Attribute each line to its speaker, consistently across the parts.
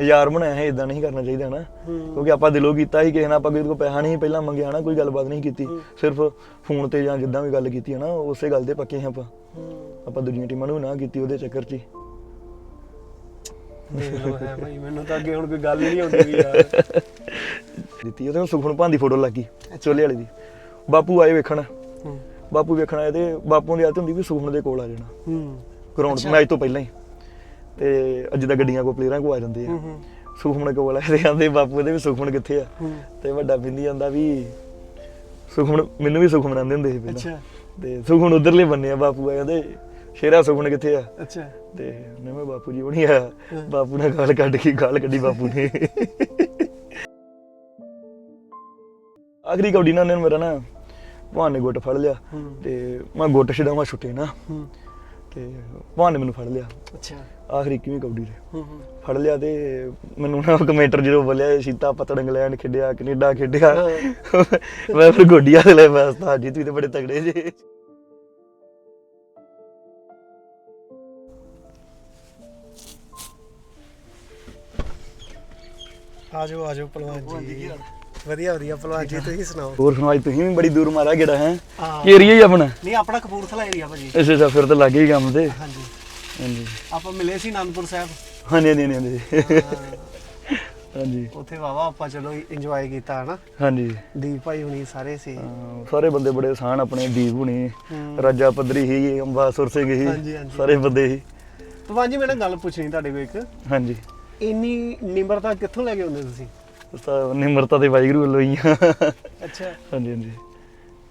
Speaker 1: ਯਾਰ ਬਣਾਇਆ ਹੈ ਇਦਾਂ ਨਹੀਂ ਕਰਨਾ ਚਾਹੀਦਾ ਨਾ। ਕਿਉਂਕਿ ਆਪਾਂ ਦਿਲੋਂ ਕੀਤਾ ਸੀ ਕਿਸੇ ਨਾਲ ਆਪਾਂ ਕਿਸੇ ਕੋਲ ਪੈਸਾ ਨਹੀਂ ਪਹਿਲਾਂ ਮੰਗਿਆ ਨਾ ਕੋਈ ਗੱਲਬਾਤ ਨਹੀਂ ਕੀਤੀ। ਸਿਰਫ ਫੋਨ ਤੇ ਜਾਂ ਜਿੱਦਾਂ ਵੀ ਗੱਲ ਕੀਤੀ ਹੈ ਨਾ ਉਸੇ ਗੱਲ ਦੇ ਪੱਕੇ ਹਾਂ ਆਪਾਂ। ਆਪਾਂ ਦੂਜੀਆਂ ਟੀਮਾਂ ਨੂੰ ਨਾ ਕੀਤੀ ਉਹਦੇ ਚੱਕਰ 'ਚ ਹੀ।
Speaker 2: ਭਾਈ ਮੈਨੂੰ ਤਾਂ ਅੱਗੇ ਹੁਣ ਕੋਈ ਗੱਲ ਹੀ ਨਹੀਂ ਆਉਂਦੀ ਯਾਰ।
Speaker 1: ਦਿੱਤੀ ਉਹਦੇ ਸੁਖਮਨ ਭਾਂ ਦੀ ਫੋਟੋ ਲੱਗੀ ਚੋਲੇ ਵਾਲੇ ਦੀ। ਬਾਪੂ ਆਏ ਵੇਖਣ। ਬਾਪੂ ਵੇਖਣ ਆਏ ਤੇ ਬਾਪੂ ਦੀ ਆਦਤ ਹੁੰਦੀ ਵੀ ਸੁਖਮਨ ਦੇ ਕੋਲ ਆ ਜਾਣਾ।
Speaker 2: ਹੂੰ।
Speaker 1: ਗਰਾਊਂਡ। ਮੈਚ ਤੋਂ ਪਹਿਲਾਂ ਹੀ। ਤੇ ਅੱਜ ਦਾ ਗੱਡੀਆਂ ਕੋ ਪਲੇਅਰਾਂ ਕੋ ਆ ਜਾਂਦੇ ਆ। ਸੁਖਮਨ ਕੋਲ ਆਏ ਤੇ ਆਂਦੇ ਬਾਪੂ ਦੇ ਵੀ ਸੁਖਮਨ ਕਿੱਥੇ ਆ? ਤੇ ਵੱਡਾ ਬਿੰਦੀ ਜਾਂਦਾ ਵੀ ਸੁਖਮਨ ਮੈਨੂੰ ਵੀ ਸੁਖਮਨ ਆਂਦੇ ਹੁੰਦੇ ਸੀ ਪਹਿਲਾਂ।
Speaker 2: ਅੱਛਾ।
Speaker 1: ਤੇ ਸੁਖਮਨ ਉਧਰਲੇ ਬੰਨੇ ਆ ਬਾਪੂ ਆ ਕਹਿੰਦੇ ਸ਼ੇਰਾ ਸੁਖਮਨ ਕਿੱਥੇ ਆ?
Speaker 2: ਅੱਛਾ।
Speaker 1: ਤੇ ਮੈਂ ਬਾਪੂ ਜੀ ਬਣੀ ਆ। ਬਾਪੂ ਨੇ ਗਾਲ ਕੱਢ ਕੇ ਗਾਲ ਕੱਢੀ ਬਾਪੂ ਨੇ। ਆਖਰੀ ਕੌਡੀ ਨਾਲ ਮੇਰਾ ਨਾ ਭਾਨ ਨੇ ਗੁੱਟ ਫੜ ਲਿਆ। ਤੇ ਮੈਂ ਗੁੱਟ ਛਡਾਵਾਂ ਛੁੱਟੇ ਨਾ। ਤੇ ਭਾਨ ਨੇ ਮੈਨੂੰ ਫੜ ਲਿਆ।
Speaker 2: ਅੱਛਾ।
Speaker 1: ਆਖਰੀ ਕਿਵੇਂ ਕੌਡੀ ਦੇ
Speaker 2: ਹੂੰ ਹੂੰ।
Speaker 1: ਫੜ ਲਿਆ ਤੇ ਮੈਨੂੰ ਨਾ ਕਮੈਂਟਰ ਜਦੋਂ ਬੋਲਿਆ ਸੀਤਾ ਪਤੜ ਇੰਗਲੈਂਡ ਖੇਡਿਆ ਕੈਨੇਡਾ ਖੇਡਿਆ। ਮੈਂ ਫਿਰ ਗੋਡੀਆਂ ਤੇ ਲੈ ਬਸ ਤਾਂ ਜੀ ਤੁਸੀਂ ਤੇ ਬੜੇ ਤਗੜੇ ਜੇ।
Speaker 2: ਆਜੋ ਆਜੋ ਪਹਿਲਵਾਨ ਜੀ। ਵਧੀਆ ਵਧੀਆ ਪਹਿਲਵਾਨ ਜੀ ਤੁਸੀਂ ਸੁਣਾਓ?
Speaker 1: ਹੋਰ ਸੁਣਾਓ ਤੁਸੀਂ ਵੀ ਬੜੀ ਦੂਰ ਮਾਰਾ ਗੇੜਾ ਹੈ?
Speaker 2: ਹਾਂ।
Speaker 1: ਕੀ ਏਰੀਆ ਹੀ ਆਪਣਾ।
Speaker 2: ਨਹੀਂ ਆਪਣਾ ਕਪੂਰਥਲਾ ਏਰੀਆ ਭਾਜੀ।
Speaker 1: ਅੱਛਾ ਅੱਛਾ ਫਿਰ ਤਾਂ ਲੱਗੇ ਹੀ ਕੰਮ ਤੇ।
Speaker 2: ਹਾਂਜੀ।
Speaker 1: ਹਾਂਜੀ।
Speaker 2: ਆਪਾਂ ਮਿਲੇ ਸੀ ਆਨੰਦਪੁਰ ਸਾਹਿਬ।
Speaker 1: ਹਾਂਜੀ ਹਾਂਜੀ ਹਾਂਜੀ ਹਾਂਜੀ।
Speaker 2: ਉੱਥੇ ਵਾਵਾ ਆਪਾਂ ਚਲੋ ਇੰਜੋਏ ਕੀਤਾ ਹਨਾ?
Speaker 1: ਹਾਂਜੀ।
Speaker 2: ਦੀਪ ਭਾਈ ਹੁਣੀ ਸਾਰੇ ਸੀ।
Speaker 1: ਹਾਂ, ਸਾਰੇ ਬੰਦੇ ਬੜੇ ਆਸਾਨ ਆਪਣੇ ਦੀਪ ਹੁਣੀ
Speaker 2: ਹੂੰ।
Speaker 1: ਰਾਜਾ ਪੱਧਰੀ ਹੀ ਅੰਬਾਸੁਰ ਸਿੰਘ ਹੀ
Speaker 2: ਹਾਂਜੀ, ਹਾਂਜੀ।
Speaker 1: ਸਾਰੇ ਬੰਦੇ ਹੀ
Speaker 2: ਪਹਿਲਵਾਨ ਜੀ ਮੈਂ ਨਾ ਗੱਲ ਪੁੱਛਣੀ ਤੁਹਾਡੇ ਕੋਲ ਇੱਕ।
Speaker 1: ਹਾਂਜੀ।
Speaker 2: ਇੰਨੀ ਨਿਮਰਤਾ ਕਿੱਥੋਂ ਲੈ ਕੇ ਆਉਂਦੇ ਤੁਸੀਂ?
Speaker 1: ਤਾਂ ਨਿਮਰਤਾ ਤੇ ਵਾਹਿਗੁਰੂ ਵੱਲੋਂ ਹੀ ਆ।
Speaker 2: ਅੱਛਾ।
Speaker 1: ਹਾਂਜੀ ਹਾਂਜੀ।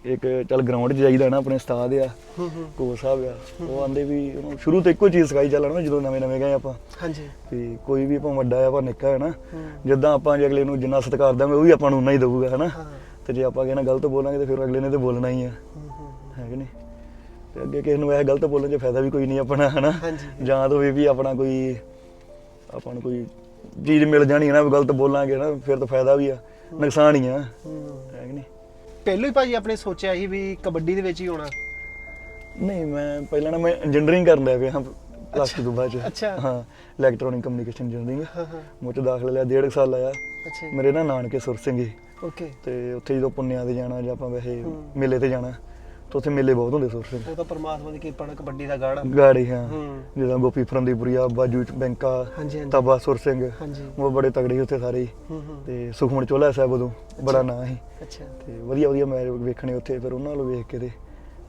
Speaker 1: ਇੱਕ ਚੱਲ ਗਰਾਊਂਡ 'ਚ ਜਾਈਦਾ ਨਾ ਆਪਣੇ ਉਸਤਾਦ ਆ
Speaker 2: ਹੂੰ ਹੂੰ।
Speaker 1: ਕੋਚ ਸਾਹਿਬ ਆ ਉਹ ਆਂਦੇ ਵੀ ਉਹਨੂੰ ਸ਼ੁਰੂ ਤੋਂ ਇੱਕੋ ਚੀਜ਼ ਸਿਖਾਈ ਚੱਲਣਾ ਜਦੋਂ ਨਵੇਂ ਨਵੇਂ ਗਏ ਆਪਾਂ।
Speaker 2: ਹਾਂਜੀ।
Speaker 1: ਵੀ ਕੋਈ ਵੀ ਭਾਵੇਂ ਵੱਡਾ ਆ ਭਾਵੇਂ ਨਿੱਕਾ ਹੈ ਨਾ
Speaker 2: ਹੂੰ।
Speaker 1: ਜਿੱਦਾਂ ਆਪਾਂ ਜੇ ਅਗਲੇ ਨੂੰ ਜਿੰਨਾ ਸਤਿਕਾਰ ਦਾਂਗੇ ਉਹ ਵੀ ਆਪਾਂ ਨੂੰ ਉਨਾ ਹੀ ਦਊਗਾ
Speaker 2: ਹਾਂ।
Speaker 1: ਤੇ ਜੇ ਆਪਾਂ ਕਿਸੇ ਨਾਲ ਗਲਤ ਬੋਲਾਂਗੇ ਤੇ ਫਿਰ ਅਗਲੇ ਨੇ ਤੇ ਬੋਲਣਾ ਹੀ ਆ।
Speaker 2: ਹੂੰ, ਹੂੰ,
Speaker 1: ਹੈ। ਕਿ ਨਹੀਂ? ਤੇ ਅੱਗੇ ਕਿਸੇ ਨੂੰ ਇਹ ਗਲਤ ਬੋਲਣ 'ਚ ਫਾਇਦਾ ਵੀ ਕੋਈ ਨਹੀਂ ਆਪਣਾ ਹਨਾ।
Speaker 2: ਹਾਂਜੀ।
Speaker 1: ਜਾਂ ਤਾਂ ਹੋਵੇ ਵੀ ਆਪਣਾ ਕੋਈ ਆਪਾਂ ਨੂੰ ਕੋਈ ਚੀਜ਼ ਮਿਲ ਜਾਣੀ ਹੈ ਨਾ ਗਲਤ ਬੋਲਾਂਗੇ ਨਾ ਫਿਰ ਤਾਂ ਫਾਇਦਾ ਵੀ ਆ ਨੁਕਸਾਨ ਹੀ ਆ।
Speaker 2: ਹੂੰ।
Speaker 1: ਹੈ ਕਿ ਨਹੀਂ?
Speaker 2: ਪਹਿਲਾਂ ਹੀ ਭਾਜੀ ਆਪਣੇ ਸੋਚਿਆ ਸੀ ਵੀ ਕਬੱਡੀ ਦੇ ਵਿੱਚ ਹੀ ਹੋਣਾ?
Speaker 1: ਨਹੀਂ ਮੈਂ ਪਹਿਲਾਂ ਨਾ ਮੈਂ ਇੰਜੀਨੀਅਰਿੰਗ ਕਰਨ ਲੱਗ ਪਿਆ ਹਾਂ ਪਲੱਸ
Speaker 2: ਅੱਛਾ,
Speaker 1: 2 ਤੋਂ ਬਾਅਦ ਚ।
Speaker 2: ਅੱਛਾ।
Speaker 1: ਹਾਂ ਇਲੈਕਟ੍ਰੋਨਿਕ ਕਮਿਊਨੀਕੇਸ਼ਨ ਇੰਜੀਨੀਅਰਿੰਗ
Speaker 2: ਹਾਂ
Speaker 1: ਦਾਖਲਾ ਲਿਆ ਡੇਢ ਕੁ ਸਾਲ ਲਾਇਆ।
Speaker 2: ਅੱਛਾ।
Speaker 1: ਮੇਰੇ ਨਾ ਨਾਨਕੇ ਸੁਰ ਸਿੰਘ ਜੀ
Speaker 2: ਓਕੇ।
Speaker 1: ਤੇ ਉੱਥੇ ਜਦੋਂ ਪੁੰਨਿਆਂ ਤੇ ਜਾਣਾ ਜਾਂ ਆਪਾਂ ਵੈਸੇ। ਮੇਲੇ ਤੇ ਜਾਣਾ ਤਾਂ ਉੱਥੇ ਮੇਲੇ ਬਹੁਤ ਹੁੰਦੇ ਸੁਰ ਸਿੰਘ
Speaker 2: ਉਹ ਤਾਂ ਪਰਮਾਤਮਾ ਦੀ ਕਿਰਪਾ ਨਾਲ ਕਬੱਡੀ ਦਾ ਗਾੜਾ
Speaker 1: ਗਾੜੀ ਹਾਂ।
Speaker 2: ਹੂੰ।
Speaker 1: ਜਿੱਦਾਂ ਗੋਪੀ ਫਰੰਦੀਪੁਰੀਆ ਬਾਜੂ ਚ ਬੈਂਕਾ
Speaker 2: ਹਾਂਜੀ ਹਾਂਜੀ।
Speaker 1: ਤਾਬਾ ਸੁਰ ਸਿੰਘ।
Speaker 2: ਹਾਂਜੀ।
Speaker 1: ਉਹ ਬੜੇ ਤਗੜੇ ਸੀ ਉੱਥੇ ਸਾਰੇ ਹੀ।
Speaker 2: ਹੂੰ ਹੂੰ।
Speaker 1: ਤੇ ਸੁਖਮਨ ਚੋਲਾ ਸਾਹਿਬ ਉਦੋਂ ਬੜਾ ਨਾਂ ਸੀ।
Speaker 2: ਅੱਛਾ।
Speaker 1: ਤੇ ਵਧੀਆ ਵਧੀਆ ਮੈਚ ਵੇਖਣੇ ਉੱਥੇ ਫਿਰ ਉਹਨਾਂ ਨੂੰ ਵੇਖ ਕੇ ਤੇ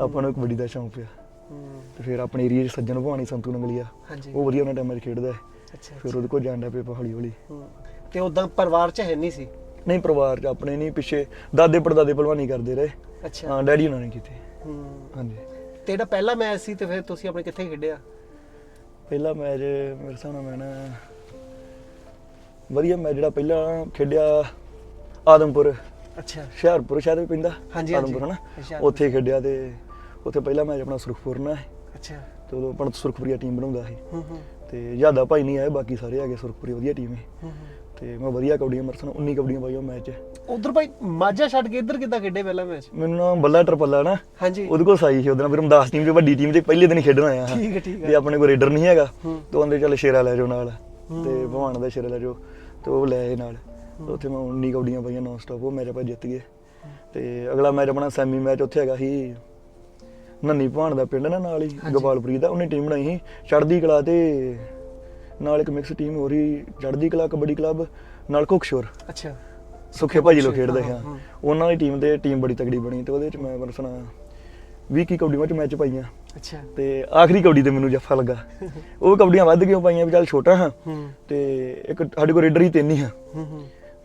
Speaker 1: ਆਪਾਂ ਨੂੰ ਕਬੱਡੀ ਦਾ ਸ਼ੌਂਕ ਪਿਆ।
Speaker 2: ਹੂੰ।
Speaker 1: ਤੇ ਫਿਰ ਆਪਣੇ ਏਰੀਆ 'ਚ ਸੱਜਣ ਭਵਾਨੀ ਸੰਤੂ ਨੰਗਲੀਆ।
Speaker 2: ਹਾਂਜੀ।
Speaker 1: ਉਹ ਵਧੀਆ ਉਹਨਾਂ ਟਾਈਮਾਂ 'ਚ ਖੇਡਦਾ ਹੈ।
Speaker 2: ਅੱਛਾ
Speaker 1: ਫਿਰ ਉਹਦੇ ਕੋਲ ਜਾਂਦਾ ਪਿਆ ਹੌਲੀ ਹੌਲੀ
Speaker 2: ਹੂੰ। ਤੇ ਉਦਾਂ ਪਰਿਵਾਰ ਚ ਹੈ ਨਹੀਂ ਸੀ?
Speaker 1: ਨਹੀਂ ਪਰਿਵਾਰ 'ਚ ਆਪਣੇ ਨਹੀਂ ਪਿੱਛੇ ਦਾਦੇ ਪੜਦਾਦੇ ਭਲਵਾਨੀ ਕਰਦੇ ਰਹੇ।
Speaker 2: ਅੱਛਾ।
Speaker 1: ਹਾਂ ਡੈਡੀ ਉਹਨਾਂ ਨੇ ਕੀਤੀ।
Speaker 2: ਹੂੰ।
Speaker 1: ਹਾਂਜੀ।
Speaker 2: ਤੇ ਜਿਹੜਾ ਪਹਿਲਾ ਮੈਚ ਸੀ ਤੇ ਫਿਰ ਤੁਸੀਂ ਆਪਣੇ ਕਿੱਥੇ ਖੇਡਿਆ?
Speaker 1: ਪਹਿਲਾ ਮੈਚ ਮੇਰੇ ਹਿਸਾਬ ਨਾਲ ਮੈਂ ਨਾ ਵਧੀਆ ਮੈਚ ਜਿਹੜਾ ਪਹਿਲਾ ਖੇਡਿਆ ਆਦਮਪੁਰ।
Speaker 2: ਅੱਛਾ।
Speaker 1: ਹੁਸ਼ਿਆਰਪੁਰ ਸ਼ਾਇਦ ਵੀ ਪੈਂਦਾ
Speaker 2: ਹਾਂਜੀ, ਹਾਂਜੀ।
Speaker 1: ਆਦਮਪੁਰ ਹਨਾ?
Speaker 2: ਹੁਸ਼ਿਆਰਪੁਰ।
Speaker 1: ਉੱਥੇ ਖੇਡਿਆ ਤੇ ਉੱਥੇ ਪਹਿਲਾ ਮੈਚ ਆਪਣਾ ਸੁਰਖਪੁਰ ਨਾਲ ਹੈ
Speaker 2: ਅੱਛਾ।
Speaker 1: ਤੇ ਉਦੋਂ ਆਪਣਾ ਸੁਰਖਪੁਰੀਆ ਟੀਮ ਬਣਾਉਂਦਾ ਸੀ।
Speaker 2: ਹੂੰ ਹੂੰ।
Speaker 1: ਤੇ ਜ਼ਿਆਦਾ ਭਾਈ ਨਹੀਂ ਆਏ ਬਾਕੀ ਸਾਰੇ ਹੈਗੇ ਸੁਰਖਪੁਰੀ ਵਧੀਆ ਟੀਮ ਹੈ
Speaker 2: ਹੂੰ।
Speaker 1: ਤੇ ਮੈਂ ਵਧੀਆ ਕਬੱਡੀਆਂ ਮਰਸਨ 19 ਕਬੱਡੀਆਂ ਪਾਈਆਂ ਮੈਚ। 'ਚ
Speaker 2: ਉਧਰ ਭਾਈ ਮਾਝਾ ਛੱਡ ਕੇ ਇੱਧਰ ਕਿੱਦਾਂ ਖੇਡੇ ਪਹਿਲਾ ਮੈਚ?
Speaker 1: ਮੈਨੂੰ ਨਾ ਬੱਲਾ ਟਰਪੱਲਾ ਨਾ
Speaker 2: ਹਾਂਜੀ।
Speaker 1: ਉਹਦੇ ਕੋਲ ਸਾਈ ਸੀ ਉਹਦੇ ਨਾਲ ਫਿਰ ਰਮਦਾਸ ਟੀਮ 'ਚ ਵੱਡੀ ਟੀਮ 'ਚ ਪਹਿਲੇ ਦਿਨ ਹੀ ਖੇਡਣ ਆਇਆ ਹਾਂ।
Speaker 2: ਠੀਕ ਹੈ ਠੀਕ
Speaker 1: ਤੇ
Speaker 2: ਹੈ
Speaker 1: ਆਪਣੇ ਕੋਲ ਰੇਡਰ ਨਹੀਂ ਹੈਗਾ ਤੇ ਉਹਦੇ ਚੱਲ ਸ਼ੇਰਾ ਲੈ ਜਾਓ ਨਾਲ। ਤੇ ਭਵਾਨ ਦਾ ਸ਼ੇਰਾ ਲੈ ਜਾਓ ਤੇ ਉਹ ਲੈ ਆਏ ਨਾਲ। ਤੇ ਉੱਥੇ ਮੈਂ 19 ਕਬੱਡੀਆਂ ਪਾਈਆਂ ਨੌਨ ਸਟਾਪ ਉਹ ਮੈਚ ਆਪਾਂ ਜਿੱਤ ਗਏ। ਤੇ ਅਗਲਾ ਮੈਚ ਆਪਣਾ ਸੈਮੀ ਮੈਚ ਉੱਥੇ ਹੈਗਾ ਸੀ ਨੰਨੀ ਭਵਾਨ ਦਾ ਪਿੰਡ ਨਾ ਨਾਲ ਹੀ। ਗੋਪਾਲਪੁਰੀ ਦਾ ਉਹਨੇ ਟੀਮ ਬਣਾਈ ਸੀ ਚੜ੍ਹਦੀ ਕਲਾ ਤੇ ਨਾਲ ਇੱਕ ਮਿਕਸ ਟੀਮ ਹੋ ਰਹੀ ਚੜ੍ਹਦੀ ਕਲਾ ਕਬੱਡੀ ਕਲੱਬ ਨਾਲ ਕੁਕਸ਼ੋਰ
Speaker 2: ਅੱਛਾ।
Speaker 1: ਸੁੱਖੇ ਭਾਜੀ ਲੋ ਖੇਡਦੇ
Speaker 2: ਹਾਂ।
Speaker 1: ਉਹਨਾਂ ਦੀ ਟੀਮ ਤੇ ਟੀਮ ਬੜੀ ਤਗੜੀ ਬਣੀ ਤੇ ਉਹਦੇ ਵਿੱਚ ਮੈਂ ਬਰਸਣਾ 20 ਕੀ ਕਬੱਡੀ ਵਿੱਚ ਮੈਚ ਪਾਈਆਂ।
Speaker 2: ਅੱਛਾ।
Speaker 1: ਤੇ ਆਖਰੀ ਕਬੱਡੀ ਤੇ ਮੈਨੂੰ ਜੱਫਾ ਲੱਗਾ। ਉਹ ਕਬੱਡੀਆਂ ਵੱਧ ਕਿਉਂ ਪਾਈਆਂ ਵੀ ਚੱਲ ਛੋਟਾ ਹਾਂ। ਤੇ ਇੱਕ ਸਾਡੇ ਕੋਲ ਰੇਡਰ ਹੀ ਤਿੰਨ ਹੀ ਹਾਂ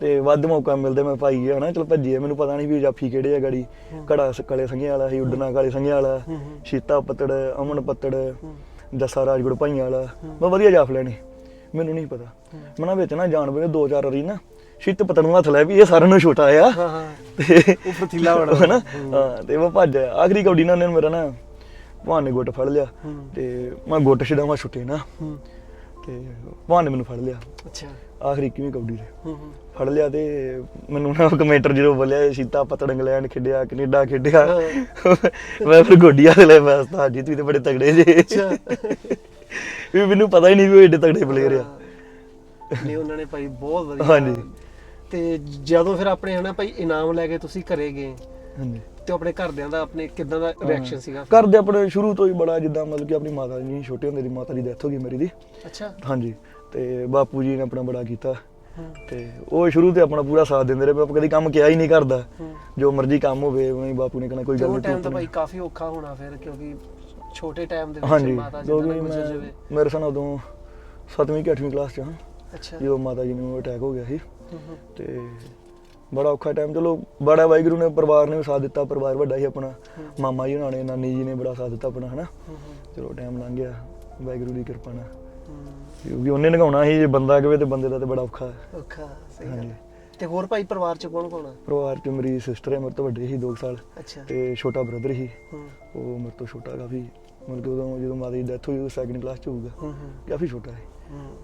Speaker 1: ਤੇ ਵੱਧ ਮੌਕਾ ਮਿਲਦਾ ਮੈਂ ਪਾਈ ਗਿਆ ਹਨਾ ਚਲ ਭੱਜੀਏ। ਮੈਨੂੰ ਪਤਾ ਨਹੀਂ ਵੀ ਜਾਫੀ ਕਿਹੜੇ ਆ ਗਾੜੀ। ਘੜਾ ਕਾਲੇ ਸੰਘਿਆਂ ਵਾਲਾ ਸੀ ਉੱਡਣਾ ਕਾਲੇ ਸੰਘਿਆਂ ਵਾਲਾ। ਸ਼ੀਤਾ ਪੱਤੜ ਅਮਨ ਪੱਤੜ
Speaker 2: ਹੂੰ।
Speaker 1: ਜੱਸਾ ਰਾਜਗੁੜ ਭਾਈਆਂ ਵਾਲਾ। ਮੈਂ ਵਧੀਆ ਜਾਫ ਲੈਣੀ। ਮੈਨੂੰ ਨਹੀਂ ਪਤਾ।
Speaker 2: ਹੂੰ।
Speaker 1: ਮੈਂ ਨਾ ਵਿੱਚ ਨਾ ਜਾਣ ਵੇਲੇ ਦੋ ਚਾਰ ਵਾਰੀ ਨਾ ਸ਼ੀਤ ਪੱਤੜ ਨੂੰ ਹੱਥ ਲੈ ਵੀ ਇਹ ਸਾਰਿਆਂ ਨੂੰ ਛੋਟਾ ਆ।
Speaker 2: ਹਾਂ ਹਾਂ।
Speaker 1: ਤੇ
Speaker 2: ਉਹ ਫਤੀਲਾ ਬੜਾ ਹੂੰ।
Speaker 1: ਹਾਂ ਤੇ ਮੈਂ ਭੱਜ ਆਇਆ। ਆਖਰੀ ਕਬੱਡੀ ਨਾਲ ਉਹਨੇ ਮੇਰਾ ਨਾ ਭਾਨ ਨੇ ਗੁੱਟ ਫੜ ਲਿਆ। ਤੇ ਮੈਂ ਗੁੱਟ ਛਡਾਵਾਂ ਛੁੱਟੇ ਨਾ। ਤੇ ਭਾਨ ਨੇ ਮੈਨੂੰ ਫੜ ਲਿਆ।
Speaker 2: ਅੱਛਾ।
Speaker 1: ਆਖਰੀ ਕਿਵੇਂ ਕਬੱਡੀ ਦੇ ਫੜ ਲਿਆ ਤੇ ਮੈਨੂੰ ਨਾ ਕਮੈਂਟਰ ਜਦੋਂ ਬੋਲਿਆ ਸੀਤਾ ਪਤੜ ਇੰਗਲੈਂਡ ਖੇਡਿਆ ਕੈਨੇਡਾ ਖੇਡਿਆ। ਮੈਂ ਫਿਰ ਗੋਡੀਆਂ ਤੇ ਲੈ ਬਸ ਤਾਂ ਜੀ ਤੁਸੀਂ ਤੇ ਬੜੇ ਤਗੜੇ ਜੇ।
Speaker 2: ਅੱਛਾ।
Speaker 1: ਵੀ ਮੈਨੂੰ ਪਤਾ ਹੀ ਨਹੀਂ ਵੀ ਉਹ ਏਡੇ ਤਗੜੇ ਪਲੇਅਰ ਆ।
Speaker 2: ਨਹੀਂ ਉਹਨਾਂ ਨੇ ਭਾਈ ਬਹੁਤ ਵਧੀਆ
Speaker 1: ਹਾਂਜੀ।
Speaker 2: ਤੇ ਜਦੋਂ ਫਿਰ ਆਪਣੇ ਹਨਾ ਭਾਈ ਇਨਾਮ ਲੈ ਕੇ ਤੁਸੀਂ ਘਰੇ ਗਏ
Speaker 1: ਹਾਂਜੀ।
Speaker 2: ਤੇ ਆਪਣੇ ਘਰਦਿਆਂ ਦਾ ਆਪਣੇ ਕਿਦਾਂ ਦਾ ਰਿਐਕਸ਼ਨ ਸੀਗਾ?
Speaker 1: ਘਰ ਦੇ ਆਪਣੇ ਸ਼ੁਰੂ ਤੋਂ ਹੀ ਬੜਾ ਜਿੱਦਾਂ ਮਤਲਬ ਕਿ ਆਪਣੀ ਮਾਤਾ ਜੀ ਛੋਟੇ ਹੁੰਦੇ ਦੀ ਮਾਤਾ ਦੀ ਡੈਥ ਹੋ ਗਈ ਮੇਰੀ ਦੀ।
Speaker 2: ਅੱਛਾ।
Speaker 1: ਹਾਂਜੀ। ਤੇ ਬਾਪੂ ਜੀ ਨੇ ਆਪਣਾ ਬੜਾ ਕੀਤਾ। ਤੇ ਉਹ ਸ਼ੁਰੂ ਤੇ ਆਪਣਾ ਪੂਰਾ ਸਾਥ ਦਿੰਦੇ ਰਹੇ ਆਪਾਂ ਕਦੀ ਕੰਮ ਕਿਹਾ ਹੀ ਨਹੀਂ ਕਰਦਾ ਜੋ ਮਰਜ਼ੀ ਕੰਮ ਹੋਵੇ ਉਵੇਂ ਬਾਪੂ ਨੇ ਕਹਿਣਾ ਕੋਈ ਗੱਲ
Speaker 2: ਉਹ
Speaker 1: ਨਹੀਂ
Speaker 2: ਟਾਈਮ ਤਾਂ
Speaker 1: ਤੂੰ
Speaker 2: ਭਾਈ ਕਾਫੀ ਔਖਾ ਹੋਣਾ ਫਿਰ ਕਿਉਂਕਿ ਛੋਟੇ ਟਾਈਮ ਦੇ ਵਿੱਚ
Speaker 1: ਹਾਂਜੀ
Speaker 2: ਮਾਤਾ ਜੀ ਦਾ
Speaker 1: ਕਿਉਂਕਿ
Speaker 2: ਗੁਜ਼ਰ
Speaker 1: ਮੈਂ ਮੇਰੇ ਸਾਲ ਉਦੋਂ 7ਵੀਂ ਕਿ 8ਵੀਂ ਕਲਾਸ ਚ ਹਾਂ।
Speaker 2: ਅੱਛਾ।
Speaker 1: ਜਦੋਂ ਮਾਤਾ ਜੀ ਨੂੰ ਅਟੈਕ ਹੋ ਗਿਆ ਸੀ।
Speaker 2: ਹੂੰ, ਹੂੰ,
Speaker 1: ਤੇ ਬੜਾ ਔਖਾ ਟਾਈਮ ਚਲੋ ਬੜਾ ਵਾਹਿਗੁਰੂ ਨੇ ਪਰਿਵਾਰ ਨੇ ਵੀ ਸਾਥ ਦਿੱਤਾ ਪਰਿਵਾਰ ਵੱਡਾ ਸੀ ਆਪਣਾ। ਮਾਮਾ ਜੀ ਹੋਣਾ ਨੇ ਨਾਨੀ ਜੀ ਨੇ ਬੜਾ ਸਾਥ ਦਿੱਤਾ ਆਪਣਾ ਹਨਾ।
Speaker 2: ਹੂੰ, ਹੂੰ,
Speaker 1: ਚਲੋ ਟਾਈਮ ਲੰਘ ਗਿਆ ਵਾਹਿਗੁਰੂ ਦੀ ਕਿਰਪਾ ਨਾਲ।
Speaker 2: ਹੂੰ।
Speaker 1: ਕਿਉਂਕਿ ਉਹਨੇ ਨਗਾਉਣਾ ਸੀ ਜੇ ਬੰਦਾ ਕਵੇ ਤੇ ਬੰਦੇ ਦਾ ਤੇ ਬੜਾ ਔਖਾ ਹੈ।
Speaker 2: ਔਖਾ ਸਹੀ ਗੱਲ
Speaker 1: ਹਾਂਜੀ।
Speaker 2: ਹੈ। ਤੇ ਹੋਰ ਭਾਈ ਪਰਿਵਾਰ ਚ ਕੌਣ ਕੌਣ ਆ?
Speaker 1: ਪਰਿਵਾਰ ਚ ਮੇਰੀ ਸਿਸਟਰ ਹੈ ਮੇਰੇ ਤੋਂ ਵੱਡੀ ਸੀ 2 ਸਾਲ।
Speaker 2: ਅੱਛਾ।
Speaker 1: ਤੇ ਛੋਟਾ ਬ੍ਰਦਰ ਸੀ।
Speaker 2: ਹੂੰ।
Speaker 1: ਉਹ ਮੇਰੇ ਤੋਂ ਛੋਟਾ ਕਾਫੀ ਮਤਲਬ ਕਿ ਉਦੋਂ ਜਦੋਂ ਮਾਤਾ ਦੀ ਡੈਥ ਹੋਈ ਉਹ ਸੈਕਿੰਡ ਕਲਾਸ ਚ ਹੋਊਗਾ। ਕਾਫੀ ਛੋਟਾ ਹੈ।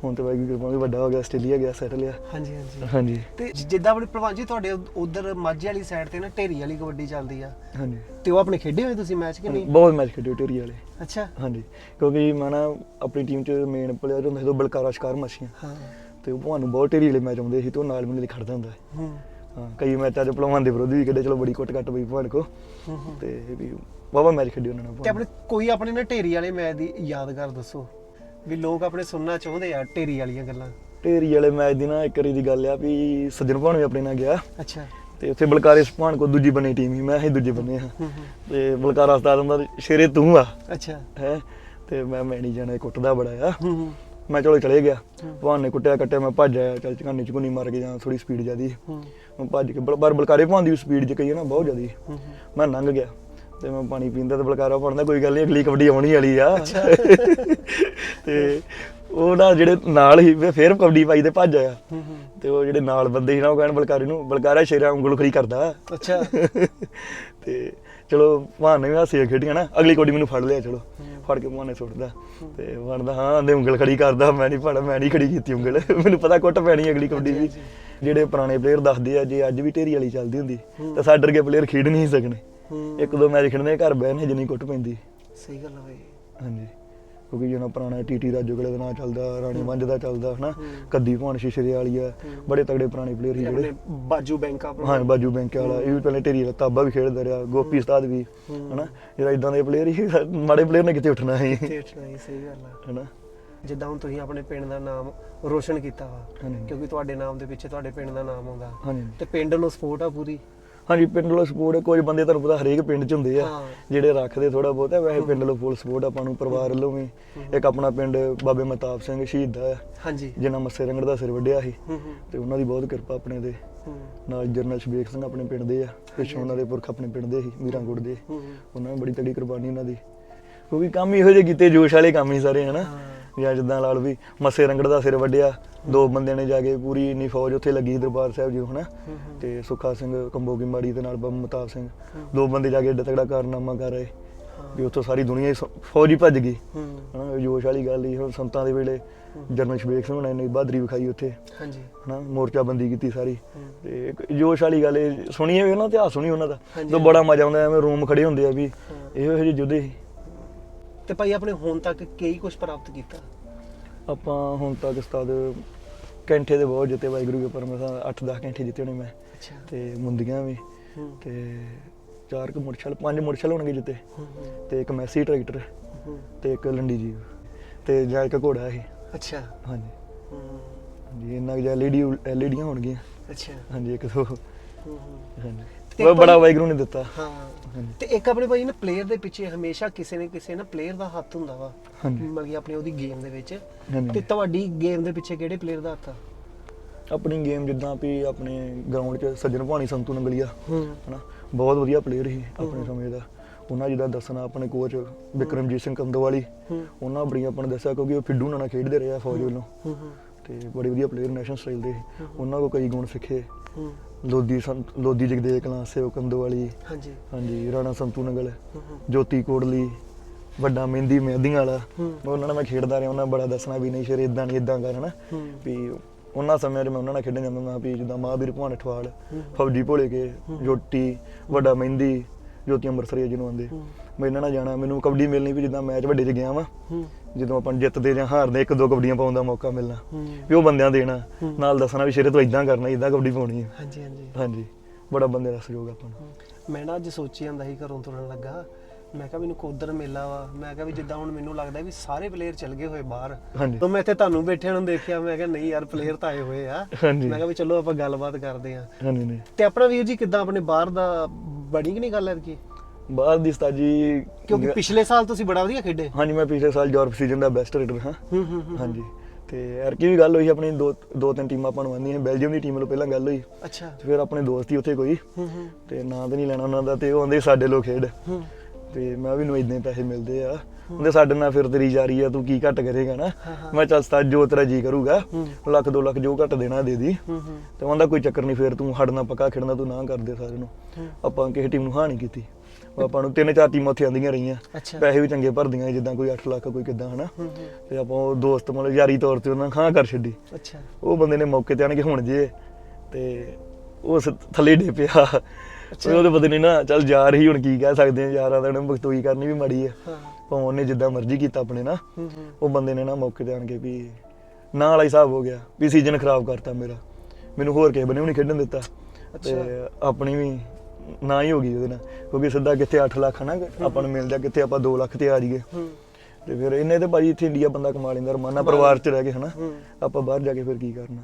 Speaker 1: ਹੁਣ ਤੇ ਵਾਹਿਗੁਰੂ ਦੀ ਕਿਰਪਾ ਨਾਲ ਵੱਡਾ ਹੋ ਗਿਆ ਆਸਟ੍ਰੇਲੀਆ ਗਿਆ ਸੈਟਲ ਆ
Speaker 2: ਹਾਂਜੀ ਹਾਂਜੀ।
Speaker 1: ਹਾਂਜੀ।
Speaker 2: ਤੇ ਜਿੱਦਾਂ ਆਪਣੇ ਪ੍ਰਵਾਨ ਜੀ ਤੁਹਾਡੇ ਉਧਰ ਮਾਝੇ ਵਾਲੀ ਸਾਈਡ ਤੇ ਨਾ ਢੇਰੀ ਵਾਲੀ ਕਬੱਡੀ ਚੱਲਦੀ ਆ।
Speaker 1: ਹਾਂਜੀ।
Speaker 2: ਤੇ ਉਹ ਆਪਣੇ ਖੇਡੇ ਹੋਏ ਤੁਸੀਂ ਮੈਚ ਕਿ ਨਹੀਂ?
Speaker 1: ਬਹੁਤ ਮੈਚ ਖੇਡੇ ਟੇਰੀ ਵਾਲੇ।
Speaker 2: ਅੱਛਾ।
Speaker 1: ਹਾਂਜੀ। ਕਿਉਂਕਿ ਮੈਂ ਨਾ ਆਪਣੀ ਟੀਮ ਚ ਮੇਨ ਪਲੇਅਰ ਹੁੰਦਾ ਸੀ ਉਹ ਬਲਕਾਰਾ ਸ਼ਿਕਾਰ ਮੱਛੀਆਂ।
Speaker 2: ਹਾਂ।
Speaker 1: ਤੇ ਉਹ ਭਾਨੂੰ ਬਹੁਤ ਟੇਰੀ ਵਾਲੇ ਮੈਚ ਆਉਂਦੇ ਸੀ ਤੇ ਉਹ ਨਾਲ ਮੈਨੂੰ ਲਈ ਖੜਦਾ ਹੁੰਦਾ।
Speaker 2: ਹੂੰ।
Speaker 1: ਕਈ ਮੈਚਾਂ ਚ ਭਲਵਾਨ ਦੇ ਵਿਰੋਧ ਵੀ ਖੇਡੇ ਚਲੋ ਬੜੀ ਕੁੱਟ ਕੱਟ ਪਈ ਭਾਣ ਕੋ। ਤੇ ਵੀ ਵਾਵਾ ਮੈਚ ਖੇਡੇ ਉਹਨਾਂ
Speaker 2: ਤੇ
Speaker 1: ਨੇ
Speaker 2: ਆਪਣੇ ਕੋਈ ਆਪਣੇ ਨਾ ਢੇਰੀ ਵਾਲੇ ਮੈਚ ਦੀ ਯਾਦਗਾਰ ਦੱਸੋ। ਵੀ ਲੋਕ ਆਪਣੇ ਸੁਣਨਾ ਚਾਹੁੰਦੇ ਆ ਢੇਰੀ ਵਾਲੀਆਂ ਗੱਲਾਂ।
Speaker 1: ਟੇਰੀ ਵਾਲੇ ਮੈਚ ਦੀ ਨਾ ਇੱਕ ਵਾਰੀ ਦੀ ਗੱਲ ਆ ਵੀ ਸੱਜਣ ਭਾਣ ਵੀ ਆਪਣੇ ਨਾਲ ਗਿਆ।
Speaker 2: ਅੱਛਾ।
Speaker 1: ਤੇ ਉੱਥੇ ਬਲਕਾਰੇ ਭਾਣ ਕੋ ਦੂਜੀ ਬਣੀ ਟੀਮ ਸੀ ਮੈਂ ਹੀ ਦੂਜੀ ਬੰਨੇ ਹਾਂ
Speaker 2: ਹੂੰ ਹੂੰ।
Speaker 1: ਤੇ ਬਲਕਾਰਾ ਉਸਤਾਦ ਹੁੰਦਾ ਸ਼ੇਰੇ ਤੂੰ ਆ।
Speaker 2: ਅੱਛਾ।
Speaker 1: ਹੈ? ਤੇ ਮੈਂ ਮੈਂ ਨਹੀਂ ਜਾਣਾ ਕੁੱਟਦਾ ਬੜਾ ਆ।
Speaker 2: ਹੂੰ ਹੂੰ।
Speaker 1: ਮੈਂ ਚਲੋ ਚਲੇ ਗਿਆ।
Speaker 2: ਹੂੰ।
Speaker 1: ਭਾਣ ਨੇ ਕੁੱਟਿਆ ਕੱਟਿਆ ਮੈਂ ਭੱਜ ਆਇਆ। ਚੱਲ ਚਕਾਨੀ ਚੁਕਨੀ ਮਾਰ ਕੇ ਜਾਂ ਥੋੜੀ ਸਪੀਡ ਜ਼ਿਆਦੀ।
Speaker 2: ਹੂੰ।
Speaker 1: ਮੈਂ ਭੱਜ ਕੇ ਪਰ ਬਲਕਾਰੇ ਭਾਣ ਦੀ ਸਪੀਡ ਚ ਕਹੀ ਹੈ ਨਾ ਬਹੁਤ ਜ਼ਿਆਦੀ।
Speaker 2: ਹੂੰ ਹੂੰ।
Speaker 1: ਮੈਂ ਲੰਘ ਗਿਆ। ਤੇ ਮੈਂ ਪਾਣੀ ਪੀਂਦਾ ਤੇ ਬਲਕਾਰਾ ਪੜਦਾ ਕੋਈ ਗੱਲ ਨਹੀਂ ਅਗਲੀ ਕਬੱਡੀ ਆਉਣੀ ਵਾਲੀ ਆ। ਤੇ ਉਹ ਨਾ ਜਿਹੜੇ ਨਾਲ ਹੀ ਫੇਰ ਕਬੱਡੀ ਪਾਈ ਤੇ ਭੱਜ ਆਇਆ। ਤੇ ਉਹ ਜਿਹੜੇ ਨਾਲ ਬੰਦੇ ਸੀ ਨਾ ਉਹ ਕਹਿਣ ਬਲਕਾਰੇ ਨੂੰ ਬਲਕਾਰਾ ਸ਼ੇਰਾ ਉਂਗਲ ਖੜੀ ਕਰਦਾ।
Speaker 2: ਅੱਛਾ।
Speaker 1: ਤੇ ਚਲੋ ਭਾਣ ਨੇ ਵੀ ਹਾਸੀਆਂ ਖੇਡੀਆਂ ਨਾ। ਅਗਲੀ ਕੋਡੀ ਮੈਨੂੰ ਫੜ ਲਿਆ ਚਲੋ। ਫੜ ਕੇ ਭਾਣ ਨੇ ਸੁੱਟਦਾ ਤੇ ਬਣਦਾ ਹਾਂ ਆਂਦੇ ਉਂਗਲ ਖੜੀ ਕਰਦਾ ਮੈਂ ਨਹੀਂ ਫੜ ਮੈਂ ਨਹੀਂ ਖੜੀ ਕੀਤੀ ਉਂਗਲ। ਮੈਨੂੰ ਪਤਾ ਕੁੱਟ ਪੈਣੀ ਅਗਲੀ ਕਬੱਡੀ ਵੀ। ਜਿਹੜੇ ਪੁਰਾਣੇ ਪਲੇਅਰ ਦੱਸਦੇ ਆ ਜੇ ਅੱਜ ਵੀ ਢੇਰੀ ਵਾਲੀ ਚੱਲਦੀ ਹੁੰਦੀ। ਤਾਂ ਸਾਡੇ ਵਰਗੇ ਪਲੇਅਰ ਖੇਡ ਨਹੀਂ ਸਕਣੇ। ਇੱਕ ਦੋ ਮੈਚ ਖੇਡਣੇ ਘਰ ਬਹਿਨੇ ਜਿੰਨੀ ਕੁੱਟ ਪੈਂਦੀ।
Speaker 2: ਸਹੀ ਗੱਲ ਆ ਬਈ।
Speaker 1: ਹਾਂਜੀ। ਕਿਉਂਕਿ ਜਿਹੜਾ ਪੁਰਾਣਾ ਟੀਟੀ ਰਾਜੋ ਕੋਲੇ ਦਾ ਨਾਂ ਚੱਲਦਾ ਰਾਣੀ ਵੰਜ ਦਾ ਚੱਲਦਾ ਹਨਾ। ਕੱਦੀ ਭਾਣ ਸ਼ਿਸ਼ਰੇ ਵਾਲੀ ਆ। ਬੜੇ ਤਗੜੇ ਪੁਰਾਣੇ ਪਲੇਅਰ ਸੀ ਜਿਹੜੇ।
Speaker 2: ਬਾਜੂ ਬੈਂਕ ਆਪਣਾ।
Speaker 1: ਹਾਂ ਬਾਜੂ ਬੈਂਕ ਵਾਲਾ ਇਹ ਵੀ ਪਹਿਲੇ ਢੇਰੀ ਵਾਲਾ ਤਾਬਾ ਵੀ ਖੇਡਦਾ ਰਿਹਾ ਗੋਪੀ ਉਸਤਾਦ ਵੀ। ਹਨਾ? ਜਿਹੜਾ ਇਦਾਂ ਦੇ ਪਲੇਅਰ ਹੀ ਮਾੜੇ ਪਲੇਅਰ ਨੇ ਕਿਤੇ ਉੱਠਣਾ ਸੀ?
Speaker 2: ਤੇ ਨਹੀਂ ਸਹੀ ਗੱਲ ਆ।
Speaker 1: ਹਨਾ?
Speaker 2: ਜਿੱਦਾਂ ਹੁਣ ਤੁਸੀਂ ਆਪਣੇ ਪਿੰਡ ਦਾ ਨਾਮ ਰੋਸ਼ਨ ਕੀਤਾ ਵਾ ਕਿਉਂਕਿ ਤੁਹਾਡੇ ਨਾਮ ਦੇ ਪਿੱਛੇ ਤੁਹਾਡੇ ਪਿੰਡ ਦਾ ਨਾਮ ਆਉਂਦਾ। ਤੇ ਪਿੰਡ ਨੂੰ ਸਪੋਰਟ ਆ ਪੂਰੀ।
Speaker 1: ਹਾਂਜੀ ਪਿੰਡ ਵੱਲੋਂ ਸਪੋਰਟ ਕੁਝ ਬੰਦੇ ਤੁਹਾਨੂੰ ਪਤਾ ਹਰੇਕ ਪਿੰਡ 'ਚ ਹੁੰਦੇ ਆ
Speaker 2: ਹਾਂ।
Speaker 1: ਜਿਹੜੇ ਰੱਖਦੇ ਥੋੜਾ ਬਹੁਤ ਹੈ ਵੈਸੇ ਪਿੰਡ ਵੱਲੋਂ ਫੁੱਲ ਸਪੋਰਟ ਆਪਾਂ ਨੂੰ ਪਰਿਵਾਰ ਵੱਲੋਂ ਵੀ। ਇੱਕ ਆਪਣਾ ਪਿੰਡ ਬਾਬੇ ਮਤਾਬ ਸਿੰਘ ਸ਼ਹੀਦ ਦਾ ਹੈ
Speaker 2: ਹਾਂਜੀ।
Speaker 1: ਜਿਨ੍ਹਾਂ ਮੱਸੇ ਰੰਗੜ ਦਾ ਸਿਰ ਵੱਢਿਆ ਸੀ।
Speaker 2: ਹੂੰ ਹੂੰ।
Speaker 1: ਤੇ ਉਹਨਾਂ ਦੀ ਬਹੁਤ ਕਿਰਪਾ ਆਪਣੇ ਤੇ।
Speaker 2: ਹੂੰ।
Speaker 1: ਨਾਲ ਜਰਨਲ ਸ਼ਬੀਕ ਸਿੰਘ ਆਪਣੇ ਪਿੰਡ ਦੇ ਆ। ਪਿੱਛੋਂ ਉਹਨਾਂ ਦੇ ਪੁਰਖ ਆਪਣੇ ਪਿੰਡ ਦੇ ਸੀ ਮੀਰਾਂਕੋਟ ਦੇ।
Speaker 2: ਹੂੰ ਹੂੰ।
Speaker 1: ਉਹਨਾਂ ਨੇ ਬੜੀ ਤਗੜੀ ਕੁਰਬਾਨੀ ਉਹਨਾਂ ਦੀ। ਕਿਉਂਕਿ ਕੰਮ ਹੀ ਇਹੋ ਜਿਹੇ ਕੀਤੇ ਜੋਸ਼ ਵਾਲੇ ਕੰਮ ਹੀ ਸਾਰੇ ਹਨਾ?
Speaker 2: ਹਾਂ।
Speaker 1: ਜਾਂ ਜਿੱਦਾਂ ਲਾ ਲਓ ਵੀ ਮੱਸੇ ਰੰਗੜ ਦਾ ਸਿਰ ਵੱਢਿਆ ਦੋ ਬੰਦਿਆਂ ਨੇ ਜਾ ਕੇ ਪੂਰੀ ਇੰਨੀ ਫੌਜ ਉੱਥੇ ਲੱਗੀ ਸੀ ਦਰਬਾਰ ਸਾਹਿਬ ਜੀ ਹਨਾ। ਤੇ ਸੁੱਖਾ ਸਿੰਘ ਕੰਬੋਗੀ ਮਾੜੀ ਦੇ ਨਾਲ ਮਤਾਬ ਸਿੰਘ। ਦੋ ਬੰਦੇ ਜਾ ਕੇ ਏਡਾ ਤਗੜਾ ਕਾਰਨਾਮਾ ਕਰ ਰਹੇ। ਵੀ ਉੱਥੋਂ ਸਾਰੀ ਦੁਨੀਆ ਫੌਜ ਹੀ ਭੱਜ ਗਈ ਹਨਾ ਜੋਸ਼ ਵਾਲੀ ਗੱਲ ਹੀ ਹੁਣ ਸੰਤਾਂ ਦੇ ਵੇਲੇ ਜਰਨਲ ਸ਼ਬੀਕ ਸਿੰਘ ਨੇ ਇੰਨੀ ਬਹਾਦਰੀ ਵਿਖਾਈ ਉੱਥੇ
Speaker 2: ਹਾਂਜੀ
Speaker 1: ਹਨਾ ਮੋਰਚਾ ਬੰਦੀ ਕੀਤੀ ਸਾਰੀ। ਤੇ ਜੋਸ਼ ਵਾਲੀ ਗੱਲ ਸੁਣੀਏ ਵੀ ਨਾ ਇਤਿਹਾਸ ਸੁਣੀ ਉਹਨਾਂ ਦਾ। ਤਾਂ ਬੜਾ ਮਜ਼ਾ ਆਉਂਦਾ ਐਵੇਂ ਰੂਮ ਖੜੇ ਹੁੰਦੇ ਆ ਵੀ। ਇਹੋ ਜਿਹੇ ਸੀ
Speaker 2: ਤੇ ਭਾਈ ਆਪਣੇ ਹੁਣ ਤੱਕ ਕਈ ਕੁਝ ਪ੍ਰਾਪਤ ਕੀਤਾ?
Speaker 1: ਆਪਾਂ ਹੁਣ ਤੱਕ ਉਸਤਾਦ ਕੈਂਠੇ ਦੇ ਬਹੁਤ ਜਿੱਤੇ ਵਾਹਿਗੁਰੂ ਦੇ ਪਰਮੇਸ਼ਰ 8-10 ਕੈਂਠੇ ਜਿੱਤੇ ਹੋਣੇ ਮੈਂ।
Speaker 2: ਅੱਛਾ।
Speaker 1: ਤੇ ਮੁੰਦੀਆਂ ਵੀ
Speaker 2: ਹੂੰ।
Speaker 1: ਤੇ ਚਾਰ ਕੁ ਮੁਰਛਲ ਪੰਜ ਮੁਰਛਲ ਹੋਣਗੇ ਜਿੱਤੇ। ਤੇ ਇੱਕ ਮੈਸੀ ਟਰੈਕਟਰ
Speaker 2: ਹੂੰ।
Speaker 1: ਤੇ ਇੱਕ ਲੰਡੀ ਜੀ ਤੇ ਜਾਂ ਇੱਕ ਘੋੜਾ ਸੀ
Speaker 2: ਅੱਛਾ।
Speaker 1: ਹਾਂਜੀ।
Speaker 2: ਹੂੰ।
Speaker 1: ਹਾਂਜੀ ਇੰਨਾ ਕੁ ਜਾਂ ਐਲਈਡੀ ਐਲਈਡੀਆਂ ਹੋਣਗੀਆਂ।
Speaker 2: ਅੱਛਾ।
Speaker 1: ਹਾਂਜੀ ਇੱਕ ਦੋ
Speaker 2: ਹੂੰ।
Speaker 1: ਹਾਂਜੀ। ਉਹ ਬੜਾ ਵਾਹਿਗੁਰੂ ਨੇ ਦਿੱਤਾ।
Speaker 2: ਹਾਂ। ਤੇ ਇੱਕ ਆਪਣੇ ਭਾਈ ਨਾ ਪਲੇਅਰ ਦੇ ਪਿੱਛੇ ਹਮੇਸ਼ਾ ਕਿਸੇ ਨੇ ਕਿਸੇ ਨਾ ਪਲੇਅਰ ਦਾ ਹੱਥ ਹੁੰਦਾ ਵਾ। ਮਤਲਬ ਕਿ ਆਪਣੀ ਉਹਦੀ ਗੇਮ ਦੇ ਵਿੱਚ। ਤੇ ਤੁਹਾਡੀ ਗੇਮ ਦੇ ਪਿੱਛੇ ਕਿਹੜੇ ਪਲੇਅਰ ਦਾ ਹੱਥ ਆ?
Speaker 1: ਆਪਣੀ ਗੇਮ ਜਿੱਦਾਂ ਵੀ ਆਪਣੇ ਗਰਾਊਂਡ 'ਚ ਸੱਜਣ ਭਾਣੀ ਸੰਤੂ ਨੰਗਲੀਆ ਹਨਾ? ਬਹੁਤ ਵਧੀਆ ਪਲੇਅਰ ਸੀ ਆਪਣੇ। ਸਮੇਂ ਦਾ। ਉਹਨਾਂ ਜਿੱਦਾਂ ਦੱਸਣਾ ਆਪਣੇ ਕੋਚ ਵਿਕਰਮਜੀਤ ਸਿੰਘ ਕੰਦੋਵਾਲੀ ਉਹਨਾਂ ਬੜੀ ਆਪਾਂ ਨੂੰ ਦੱਸਿਆ ਕਿਉਂਕਿ ਉਹ ਫਿੱਡੂ ਨਾਲ ਖੇਡਦੇ ਰਹੇ ਆ ਫੌਜ ਵੱਲੋਂ। ਤੇ ਬੜੇ ਵਧੀਆ ਪਲੇਅਰ ਨੈਸ਼ਨਲ ਸਟਾਈਲ ਦੇ। ਉਹਨਾਂ ਕੋ ਕਈ ਗੁਣ ਸਿੱਖੇ। ਲੋਦੀ ਸੰਤ ਲੋਦੀ ਜਗਦੇਵ ਕਲਾਂ ਸੇਵ ਕੰਦੋਵਾਲੀ
Speaker 2: ਹਾਂਜੀ।
Speaker 1: ਹਾਂਜੀ ਰਾਣਾ ਸੰਤੂ ਨਗਲ ਜੋਤੀ ਕੋੜਲੀ ਵੱਡਾ ਮਹਿੰਦੀ ਮਹਿੰਦੀਆਂ ਵਾਲਾ।
Speaker 2: ਹੂੰ।
Speaker 1: ਉਹਨਾਂ ਨਾਲ ਮੈਂ ਖੇਡਦਾ ਰਿਹਾ ਉਹਨਾਂ ਬੜਾ ਦੱਸਣਾ ਵੀ ਨਹੀਂ ਸ਼ੇਰ ਇਦਾਂ ਨਹੀਂ ਇਦਾਂ ਕਰ ਹਨਾ। ਵੀ ਉਹਨਾਂ ਸਮਿਆਂ 'ਚ ਮੈਂ ਉਹਨਾਂ ਨਾਲ ਖੇਡਣ ਜਾਂਦਾ ਹੁੰਦਾ ਵੀ ਜਿੱਦਾਂ ਮਹਾਂਵੀਰ ਭਵਾਨ ਅਠਵਾਲ
Speaker 2: ਹੂੰ।
Speaker 1: ਫੌਜੀ ਭੋਲੇ ਕੇ ਜੋਟੀ ਵੱਡਾ ਮਹਿੰਦੀ ਜੋਤੀ ਅੰਮ੍ਰਿਤਸਰੀ ਜਿਹਨੂੰ ਆਂਦੇ। ਮੈਂ ਇਹਨਾਂ ਨਾਲ ਜਾਣਾ ਮੈਨੂੰ ਕਬੱਡੀ ਮਿਲਣੀ ਵੀ ਜਿੱਦਾਂ ਮੈਚ ਵੱਡੇ 'ਚ ਗਿਆ ਵਾਂ। ਜਦੋਂ ਆਪਾਂ ਜਿੱਤਦੇ ਜਾਂ ਹਾਰਦੇ ਇੱਕ ਦੋ ਕਬੱਡੀਆਂ ਪਾਉਣ ਦਾ ਮੌਕਾ ਮਿਲਣਾ ਵੀ ਉਹ ਬੰਦਿਆਂ ਦੇਣਾ। ਨਾਲ ਦੱਸਣਾ ਵੀ ਸ਼ੇਰੇ ਤੋਂ ਇਦਾਂ ਕਰਨਾ ਇਦਾਂ ਕਬੱਡੀ ਪਾਉਣੀ ਹੈ
Speaker 2: ਹਾਂਜੀ ਹਾਂਜੀ।
Speaker 1: ਹਾਂਜੀ। ਬੜਾ ਬੰਦੇ ਦਾ ਸਹਿਯੋਗ ਆਪਾਂ ਨੂੰ।
Speaker 2: ਮੈਂ ਨਾ ਅੱਜ ਸੋਚੀ ਜਾਂਦਾ ਸੀ ਘਰੋਂ ਤੁਰਨ ਲੱਗਾ। ਮੈਂ ਕਿਹਾ ਮੈਨੂੰ ਕੋਦਰ ਮੇਲਾ ਵਾ। ਮੈਂ ਕਿਹਾ ਵੀ ਜਿੱਦਾਂ ਹੁਣ ਮੈਨੂੰ ਲੱਗਦਾ ਵੀ ਸਾਰੇ ਪਲੇਅਰ ਚਲ ਗਏ ਹੋਏ ਬਾਹਰ। ਜਦੋਂ ਮੈਂ ਇੱਥੇ ਤੁਹਾਨੂੰ ਬੈਠਿਆਂ ਨੂੰ ਦੇਖਿਆ। ਮੈਂ ਕਿਹਾ ਨਹੀਂ ਯਾਰ ਪਲੇਅਰ ਤਾਂ ਆਏ ਹੋਏ ਆ। ਮੈਂ ਕਿਹਾ ਵੀ ਚਲੋ ਆਪਾਂ ਗੱਲਬਾਤ ਕਰਦੇ ਆ।
Speaker 1: ਹਾਂਜੀ ਨਹੀਂ।
Speaker 2: ਤੇ ਆਪਣਾ ਵੀਰ ਜੀ ਕਿੱਦਾਂ? ਆਪਣੇ ਬਾਹਰ ਦਾ ਬਣੀ ਕਿ ਨਹੀਂ ਗੱਲ ਐਤਕੀ?
Speaker 1: ਬਾਹਰ ਦੀ ਸਤਾਜੀ
Speaker 2: ਕਿਉਂਕਿ ਪਿਛਲੇ ਸਾਲ ਤੁਸੀਂ ਬੜਾ ਵਧੀਆ ਖੇਡੇ।
Speaker 1: ਹਾਂਜੀ ਮੈਂ ਪਿਛਲੇ ਸਾਲ ਯੂਰਪ ਸੀਜ਼ਨ ਦਾ ਬੈਸਟ ਰੇਡਰ ਹਾਂ।
Speaker 2: ਹੂੰ ਹੂੰ ਹੂੰ।
Speaker 1: ਹਾਂਜੀ। ਤੇ ਯਾਰ ਕੀ ਵੀ ਗੱਲ ਹੋਈ ਆਪਣੀ ਦੋ ਦੋ ਤਿੰਨ ਟੀਮਾਂ ਆਪਾਂ ਨੂੰ ਆਉਂਦੀਆਂ ਬੈਲਜੀਅਮ ਦੀ ਟੀਮ ਵੱਲੋਂ ਪਹਿਲਾਂ ਗੱਲ ਹੋਈ।
Speaker 2: ਅੱਛਾ।
Speaker 1: ਤੇ ਫਿਰ ਆਪਣੇ ਦੋਸਤ ਹੀ ਉੱਥੇ ਕੋਈ।
Speaker 2: ਹੂੰ ਹੂੰ।
Speaker 1: ਤੇ ਨਾਂ ਤਾਂ ਨਹੀਂ ਲੈਣਾ ਉਹਨਾਂ ਦਾ ਤੇ ਉਹ ਆਂਦੇ ਸਾਡੇ ਲੋਕ ਖੇਡ।
Speaker 2: ਹੂੰ।
Speaker 1: ਤੇ ਮੈਂ ਵੀ ਨੂੰ ਇਦਾਂ ਪੈਸੇ ਮਿਲਦੇ ਆ। ਉਹਦੇ ਸਾਡੇ ਨਾਲ ਫਿਰ ਤੇਰੀ ਜਾਰੀ ਆ ਤੂੰ ਕੀ ਘੱਟ ਕਰੇਗਾ ਨਾ?
Speaker 2: ਹਾਂ, ਹਾਂ।
Speaker 1: ਮੈਂ ਚੱਲ ਸਤਾ ਜੋ ਤੇਰਾ ਜੀ ਕਰੂਗਾ।
Speaker 2: ਹੂੰ।
Speaker 1: ਲੱਖ ਦੋ ਲੱਖ ਜੋ ਘੱਟ ਦੇਣਾ ਦੇ ਦੀ।
Speaker 2: ਹੂੰ ਹੂੰ।
Speaker 1: ਤੇ ਉਹਦਾ ਕੋਈ ਚੱਕਰ ਨਹੀਂ ਫਿਰ ਤੂੰ ਹੜਨਾ ਪੱਕਾ ਖੇਡਣਾ ਤੂੰ ਨਾ ਕਰਦੇ ਸਾਰੇ ਨੂੰ।
Speaker 2: ਹੂੰ।
Speaker 1: ਆਪਾਂ ਕਿਸੇ ਟੀਮ ਨੂੰ ਹਾਂ ਨਹੀਂ ਕੀਤੀ। ਆਪਾਂ ਨੂੰ ਤਿੰਨ ਚਾਰ ਟੀਮਾਂ ਉੱਥੇ ਆਂਦੀਆਂ ਰਹੀਆਂ।
Speaker 2: ਅੱਛਾ।
Speaker 1: ਪੈਸੇ ਵੀ ਚੰਗੇ ਭਰਦੀਆਂ ਜਿੱਦਾਂ ਕੋਈ 8 ਲੱਖ ਕੋਈ ਕਿੱਦਾਂ ਹਨਾ?
Speaker 2: ਹੂੰ ਹੂੰ।
Speaker 1: ਤੇ ਆਪਾਂ ਉਹ ਦੋਸਤ ਮਤਲਬ ਯਾਰੀ ਤੌਰ ਤੇ ਉਹਨਾਂ ਖਾਂ ਕਰ ਛੱਡੀ।
Speaker 2: ਅੱਛਾ।
Speaker 1: ਉਹ ਬੰਦੇ ਨੇ ਮੌਕੇ ਤੇ ਆਣ ਕੇ ਹੁਣ ਜੇ ਤੇ ਉਸ ਥੱਲੇ ਡੇ ਪਿਆ। ਉਹਦੇ ਬੰਦੇ ਨੇ ਨਾ ਚੱਲ ਜਾ ਰਹੀ ਹੁਣ ਕੀ ਕਹਿ ਸਕਦੇ ਆ ਯਾਰਾਂ ਦਾ ਉਹਨੇ ਬਖਤੋਈ ਕਰਨੀ ਵੀ ਮਾੜੀ ਆ।
Speaker 2: ਹਾਂ।
Speaker 1: ਭਾਵੇਂ ਉਹਨੇ ਜਿੱਦਾਂ ਮਰਜ਼ੀ ਕੀਤਾ ਆਪਣੇ ਨਾ
Speaker 2: ਹੂੰ ਹੂੰ।
Speaker 1: ਉਹ ਬੰਦੇ ਨੇ ਨਾ ਮੌਕੇ ਤੇ ਆਣ ਕੇ ਵੀ ਨਾਂ ਵਾਲਾ ਹਿਸਾਬ ਹੋ ਗਿਆ ਵੀ ਸੀਜ਼ਨ ਖਰਾਬ ਕਰਤਾ ਮੇਰਾ। ਮੈਨੂੰ ਹੋਰ ਕਿਸੇ ਬਨੇ ਵੀ ਨਹੀਂ ਖੇਡਣ ਦਿੱਤਾ। ਤੇ ਆਪਣੀ ਵੀ ਨਾ ਹੀ ਹੋ ਗਈ ਉਹਦੇ ਨਾਲ ਕਿਉਂਕਿ ਸਿੱਧਾ ਕਿੱਥੇ 8 ਲੱਖ ਹਨਾ ਆਪਾਂ ਨੂੰ ਮਿਲ ਜਾ ਕਿੱਥੇ ਆਪਾਂ 2 ਲੱਖ ਤੇ ਆ ਜਾਈਏ। ਤੇ ਫਿਰ ਇਹਨੇ ਤੇ ਭਾਜੀ ਇੱਥੇ ਇੰਡੀਆ ਬੰਦਾ ਕਮਾ ਲੈਂਦਾ ਰਮਾਨਾ ਪਰਿਵਾਰ 'ਚ ਰਹਿ ਕੇ ਹਨਾ। ਆਪਾਂ ਬਾਹਰ ਜਾ ਕੇ ਫਿਰ ਕੀ ਕਰਨਾ।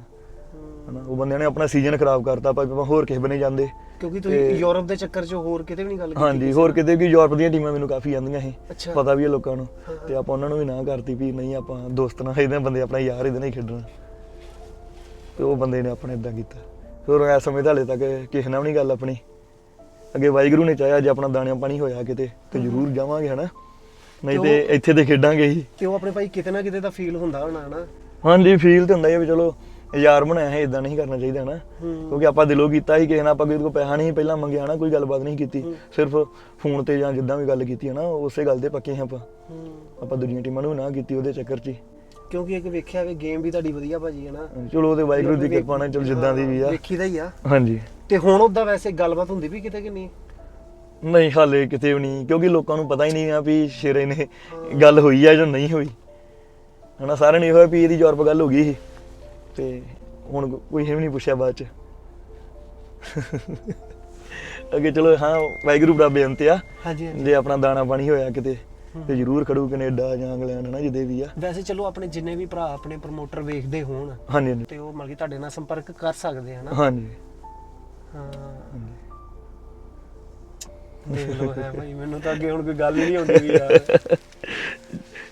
Speaker 1: ਹਨਾ ਉਹ ਬੰਦਿਆਂ ਨੇ ਆਪਣਾ ਸੀਜ਼ਨ ਖਰਾਬ ਕਰਤਾ ਆਪਾਂ ਹੋਰ ਕਿਸੇ ਬਨੇ ਜਾਂਦੇ।
Speaker 2: ਕਿਉਂਕਿ ਤੁਸੀਂ ਯੂਰਪ ਦੇ ਚੱਕਰ 'ਚ ਹੋਰ ਕਿਤੇ ਵੀ ਨਹੀਂ ਗੱਲ ਕੀਤੀ
Speaker 1: ਹਾਂਜੀ ਹੋਰ ਕਿਤੇ ਵੀ ਯੂਰਪ ਦੀਆਂ ਟੀਮਾਂ ਮੈਨੂੰ ਕਾਫੀ ਆਂਦੀਆਂ ਸੀ ਪਤਾ ਵੀ ਹੈ ਲੋਕਾਂ ਨੂੰ। ਤੇ ਆਪਾਂ ਉਹਨਾਂ ਨੂੰ ਵੀ ਨਾ ਕਰਤੀ ਵੀ ਨਹੀਂ ਆਪਾਂ ਦੋਸਤ ਨਾਲ ਇਹਦੇ ਬੰਦੇ ਆਪਣਾ ਯਾਰ ਇਹਦੇ ਨਾਲ ਹੀ ਖੇਡਣਾ। ਤੇ ਉਹ ਬੰਦੇ ਨੇ ਆਪਣਾ ਇਦਾਂ ਕੀਤਾ। ਫਿਰ ਇਸ ਸਮੇਂ ਤਾਂ ਹਲੇ ਤੱਕ ਕਿਸੇ ਨਾਲ ਵੀ ਨਹੀਂ ਗੱਲ ਆਪਣੀ। ਅੱਗੇ ਵਾਹਿਗੁਰੂ ਨੇ ਚਾਹਿਆ ਜੇ ਆਪਣਾ ਦਾਣਿਆਂ ਪਾਣੀ ਹੋਇਆ ਕਿਤੇ ਤੇ ਜ਼ਰੂਰ ਜਾਵਾਂਗੇ ਹਨਾ? ਨਹੀਂ ਤੇ
Speaker 2: ਤੇ
Speaker 1: ਇੱਥੇ ਤੇ ਖੇਡਾਂਗੇ ਹੀ।
Speaker 2: ਤੇ ਉਹ ਆਪਣੇ ਭਾਈ ਕਿਤੇ ਨਾ ਕਿਤੇ ਤਾਂ ਫੀਲ ਹੁੰਦਾ ਹੋਣਾ ਨਾ
Speaker 1: ਹਾਂਜੀ ਫੀਲ ਤੇ ਹੁੰਦਾ ਹੀ ਆ ਵੀ ਚਲੋ ਯਾਰ ਬਣਾਇਆ ਹੈ ਇਦਾਂ ਨਹੀਂ ਕਰਨਾ ਚਾਹੀਦਾ ਨਾ
Speaker 2: ਹੂੰ
Speaker 1: ਕਿਉਂਕਿ ਆਪਾਂ ਦਿਲੋਂ ਕੀਤਾ ਸੀ ਕਿਸੇ ਨਾਲ ਆਪਾਂ ਕਿਸੇ ਕੋਲ ਪੈਸਾ ਨਹੀਂ ਪਹਿਲਾਂ ਮੰਗਿਆ ਨਾ ਕੋਈ ਗੱਲਬਾਤ ਨਹੀਂ ਕੀਤੀ।
Speaker 2: ਹੂੰ।
Speaker 1: ਸਿਰਫ ਫੋਨ ਤੇ ਜਾਂ ਜਿੱਦਾਂ ਵੀ ਗੱਲ ਕੀਤੀ ਹੈ ਨਾ ਉਸੇ ਗੱਲ ਦੇ ਪੱਕੇ ਹਾਂ ਆਪਾਂ।
Speaker 2: ਹੂੰ
Speaker 1: ਆਪਾਂ ਦੂਜੀਆਂ ਟੀਮਾਂ ਨੂੰ ਨਾ ਕੀਤੀ ਉਹਦੇ ਚੱਕਰ 'ਚ ਹੀ।
Speaker 2: ਕਿਉਂਕਿ ਇੱਕ ਵੇਖਿਆ ਵੇ ਗੇਮ ਵੀ ਤੁਹਾਡੀ ਵਧੀਆ ਭਾਜੀ ਹੈ ਨਾ
Speaker 1: ਚਲੋ ਉਹਦੇ ਵਾਹਿਗੁਰੂ ਦੀ ਕਿਰਪਾ ਨਾਲ ਚਲੋ ਜਿੱਦਾਂ ਦੀ ਵੀ ਆ।
Speaker 2: ਵੇਖੀਦਾ ਹੀ ਆ।
Speaker 1: ਹਾਂਜੀ।
Speaker 2: ਤੇ ਹੁਣ ਉਹਦਾ ਵੈਸੇ ਗੱਲਬਾਤ ਹੁੰਦੀ ਵੀ ਕਿਤੇ ਕਿ ਨਹੀਂ?
Speaker 1: ਨਹੀਂ ਹਾਲੇ ਕਿਤੇ ਵੀ ਨਹੀਂ ਕਿਉਂਕਿ ਲੋਕਾਂ ਨੂੰ ਪਤਾ ਹੀ ਨਹੀਂ ਆ ਵੀ ਸ਼ੇਰੇ ਨੇ ਗੱਲ ਹੋਈ ਆ ਜਾਂ ਨਹੀਂ ਹੋਈ। ਹਨਾ ਸਾਰਿਆਂ ਨੂੰ ਇਹ ਹੋਇਆ ਵੀ ਇਹਦੀ ਯੂਰਪ ਗੱਲ ਹੋ ਗਈ ਸੀ ਤੇ ਹੁਣ ਕੋਈ ਇਹ ਵੀ ਨਹੀਂ ਪੁੱਛਿਆ ਬਾਅਦ ਚ। ਅੱਗੇ ਚਲੋ ਹਾਂ ਵਾਹਿਗੁਰੂ ਬੜਾ ਬੇਨਤ ਆ।
Speaker 2: ਹਾਂਜੀ ਹਾਂਜੀ।
Speaker 1: ਜੇ ਆਪਣਾ ਦਾਣਾ ਪਾਣੀ ਹੋਇਆ ਕਿਤੇ ਤੇ ਜ਼ਰੂਰ ਖੜੂ ਕੈਨੇਡਾ ਜਾਂ ਇੰਗਲੈਂਡ ਹਨਾ ਜਿੱਦੇ ਵੀ ਆ।
Speaker 2: ਵੈਸੇ ਚਲੋ ਆਪਣੇ ਜਿੰਨੇ ਵੀ ਭਰਾ ਆਪਣੇ ਪ੍ਰਮੋਟਰ ਵੇਖਦੇ ਹੋਣ
Speaker 1: ਹਾਂਜੀ ਹਾਂਜੀ।
Speaker 2: ਤੇ ਉਹ ਮਤਲਬ ਕਿ ਤੁਹਾਡੇ ਨਾਲ ਸੰਪਰਕ ਕਰ ਸਕਦੇ ਹਨਾ।
Speaker 1: ਹਾਂਜੀ।
Speaker 2: ਹਾਂ ਦੇਖ ਲਓ ਹੈ ਭਾਈ ਮੈਨੂੰ ਤਾਂ ਅੱਗੇ ਹੁਣ ਕੋਈ ਗੱਲ ਹੀ ਨਹੀਂ ਹੁੰਦੀ ਵੀ ਯਾਰ।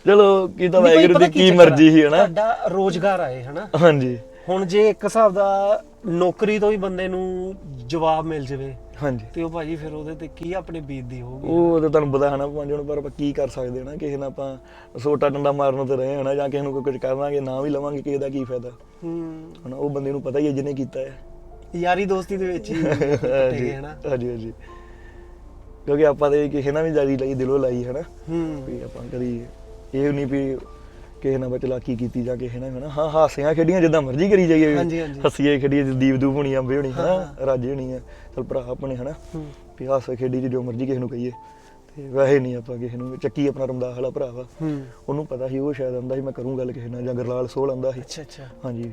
Speaker 1: ਚਲੋ ਕੀ ਤਾਂ
Speaker 2: ਨਹੀਂ ਭਾਈ,
Speaker 1: ਵਾਹਿਗੁਰੂ
Speaker 2: ਪਤਾ
Speaker 1: ਦੀ
Speaker 2: ਕੀ
Speaker 1: ਕੀ
Speaker 2: ਚੱਕਰ ਆ?
Speaker 1: ਮਰਜ਼ੀ ਸੀ ਹਨਾ?
Speaker 2: ਤੁਹਾਡਾ ਰੋਜ਼ਗਾਰ ਆਏ ਹਨਾ?
Speaker 1: ਹਾਂਜੀ।
Speaker 2: ਹੁਣ ਜੇ ਇੱਕ ਹਿਸਾਬ ਦਾ ਨੌਕਰੀ ਤੋਂ ਹੀ ਬੰਦੇ ਨੂੰ ਜਵਾਬ ਮਿਲ ਜਵੇ
Speaker 1: ਹਾਂਜੀ।
Speaker 2: ਤੇ ਉਹ ਭਾਜੀ ਫਿਰ ਉਹਦੇ ਤੇ ਕੀ ਆਪਣੇ ਬੀਤਦੀ ਹੋਊਗੀ?
Speaker 1: ਉਹ ਤਾਂ ਤੁਹਾਨੂੰ ਪਤਾ ਹਨਾ ਪੰਜ ਹੁਣ ਪਰ ਆਪਾਂ ਕੀ ਕਰ ਸਕਦੇ ਹਾਂ ਨਾ ਕਿਸੇ ਨਾਲ ਆਪਾਂ ਸੋਟਾ ਡੰਡਾ ਮਾਰਨ ਤੇ ਰਹੇ ਹਨਾ ਜਾਂ ਕਿਸੇ ਨੂੰ ਕੋਈ ਕੁਝ ਕਰਾਂਗੇ ਨਾ ਵੀ ਲਵਾਂਗੇ ਕਿਸੇ ਦਾ ਕੀ ਫਾਇਦਾ।
Speaker 2: ਹੂੰ।
Speaker 1: ਹਨਾ ਉਹ ਬੰਦੇ ਨੂੰ ਪਤਾ ਹੀ ਹੈ ਜਿਹਨੇ ਕੀਤਾ ਹੈ।
Speaker 2: ਯਾਰੀ ਦੋਸਤੀ ਦੇ ਵਿੱਚ ਹੀ ਟਿਕੇ ਹਨਾ?
Speaker 1: ਹਾਂਜੀ ਹਾਂਜੀ ਕਿਉਂਕਿ ਆਪਾਂ ਤੇ ਕਿਸੇ ਨਾਲ ਵੀ ਜਾਰੀ ਲਈ ਦਿਲੋਂ ਲਾਈ ਹਨਾ?
Speaker 2: ਹੂੰ।
Speaker 1: ਵੀ ਆਪਾਂ ਕਦੀ ਇਹ ਨਹੀਂ ਵੀ ਕਿਸੇ ਨਾਲ ਬਚਲਾਕੀ ਕੀਤੀ ਜਾਂ ਕਿਸੇ ਨਾਲ ਹਨਾ? ਹਾਂ ਹਾਸਿਆਂ ਖੇਡੀਆਂ ਜਿੱਦਾਂ ਮਰਜ਼ੀ ਕਰੀ ਜਾਈਏ।
Speaker 2: ਹਾਂਜੀ, ਹਾਂਜੀ।
Speaker 1: ਹੱਸੀਏ ਖੇਡੀਏ ਦੀਪ ਦੂਪ ਹੋਣੀ ਅੰਬੇ ਹੋਣੀ ਹਨਾ? ਰਾਜੇ ਹੋਣੀ ਆ ਚਲ ਭਰਾ ਆਪਣੇ ਹਨਾ?
Speaker 2: ਹੂੰ।
Speaker 1: ਵੀ ਹਾਸੇ ਖੇਡੀ ਚ ਜੋ ਮਰਜ਼ੀ ਕਿਸੇ ਨੂੰ ਕਹੀਏ। ਤੇ ਵੈਸੇ ਨਹੀਂ ਆਪਾਂ ਕਿਸੇ ਨੂੰ ਚੱਕੀ ਆਪਣਾ ਰਮਦਾਸ ਵਾਲਾ ਭਰਾ ਵਾ।
Speaker 2: ਹੂੰ।
Speaker 1: ਉਹਨੂੰ ਪਤਾ ਸੀ ਉਹ ਸ਼ਾਇਦ ਆਂਦਾ ਸੀ ਮੈਂ ਕਰੂੰ ਗੱਲ ਕਿਸੇ ਨਾਲ ਜਾਂ ਗਰਲਾਲ ਸੋਲ ਆਂਦਾ ਸੀ।
Speaker 2: ਅੱਛਾ ਅੱਛਾ।
Speaker 1: ਹਾਂਜੀ।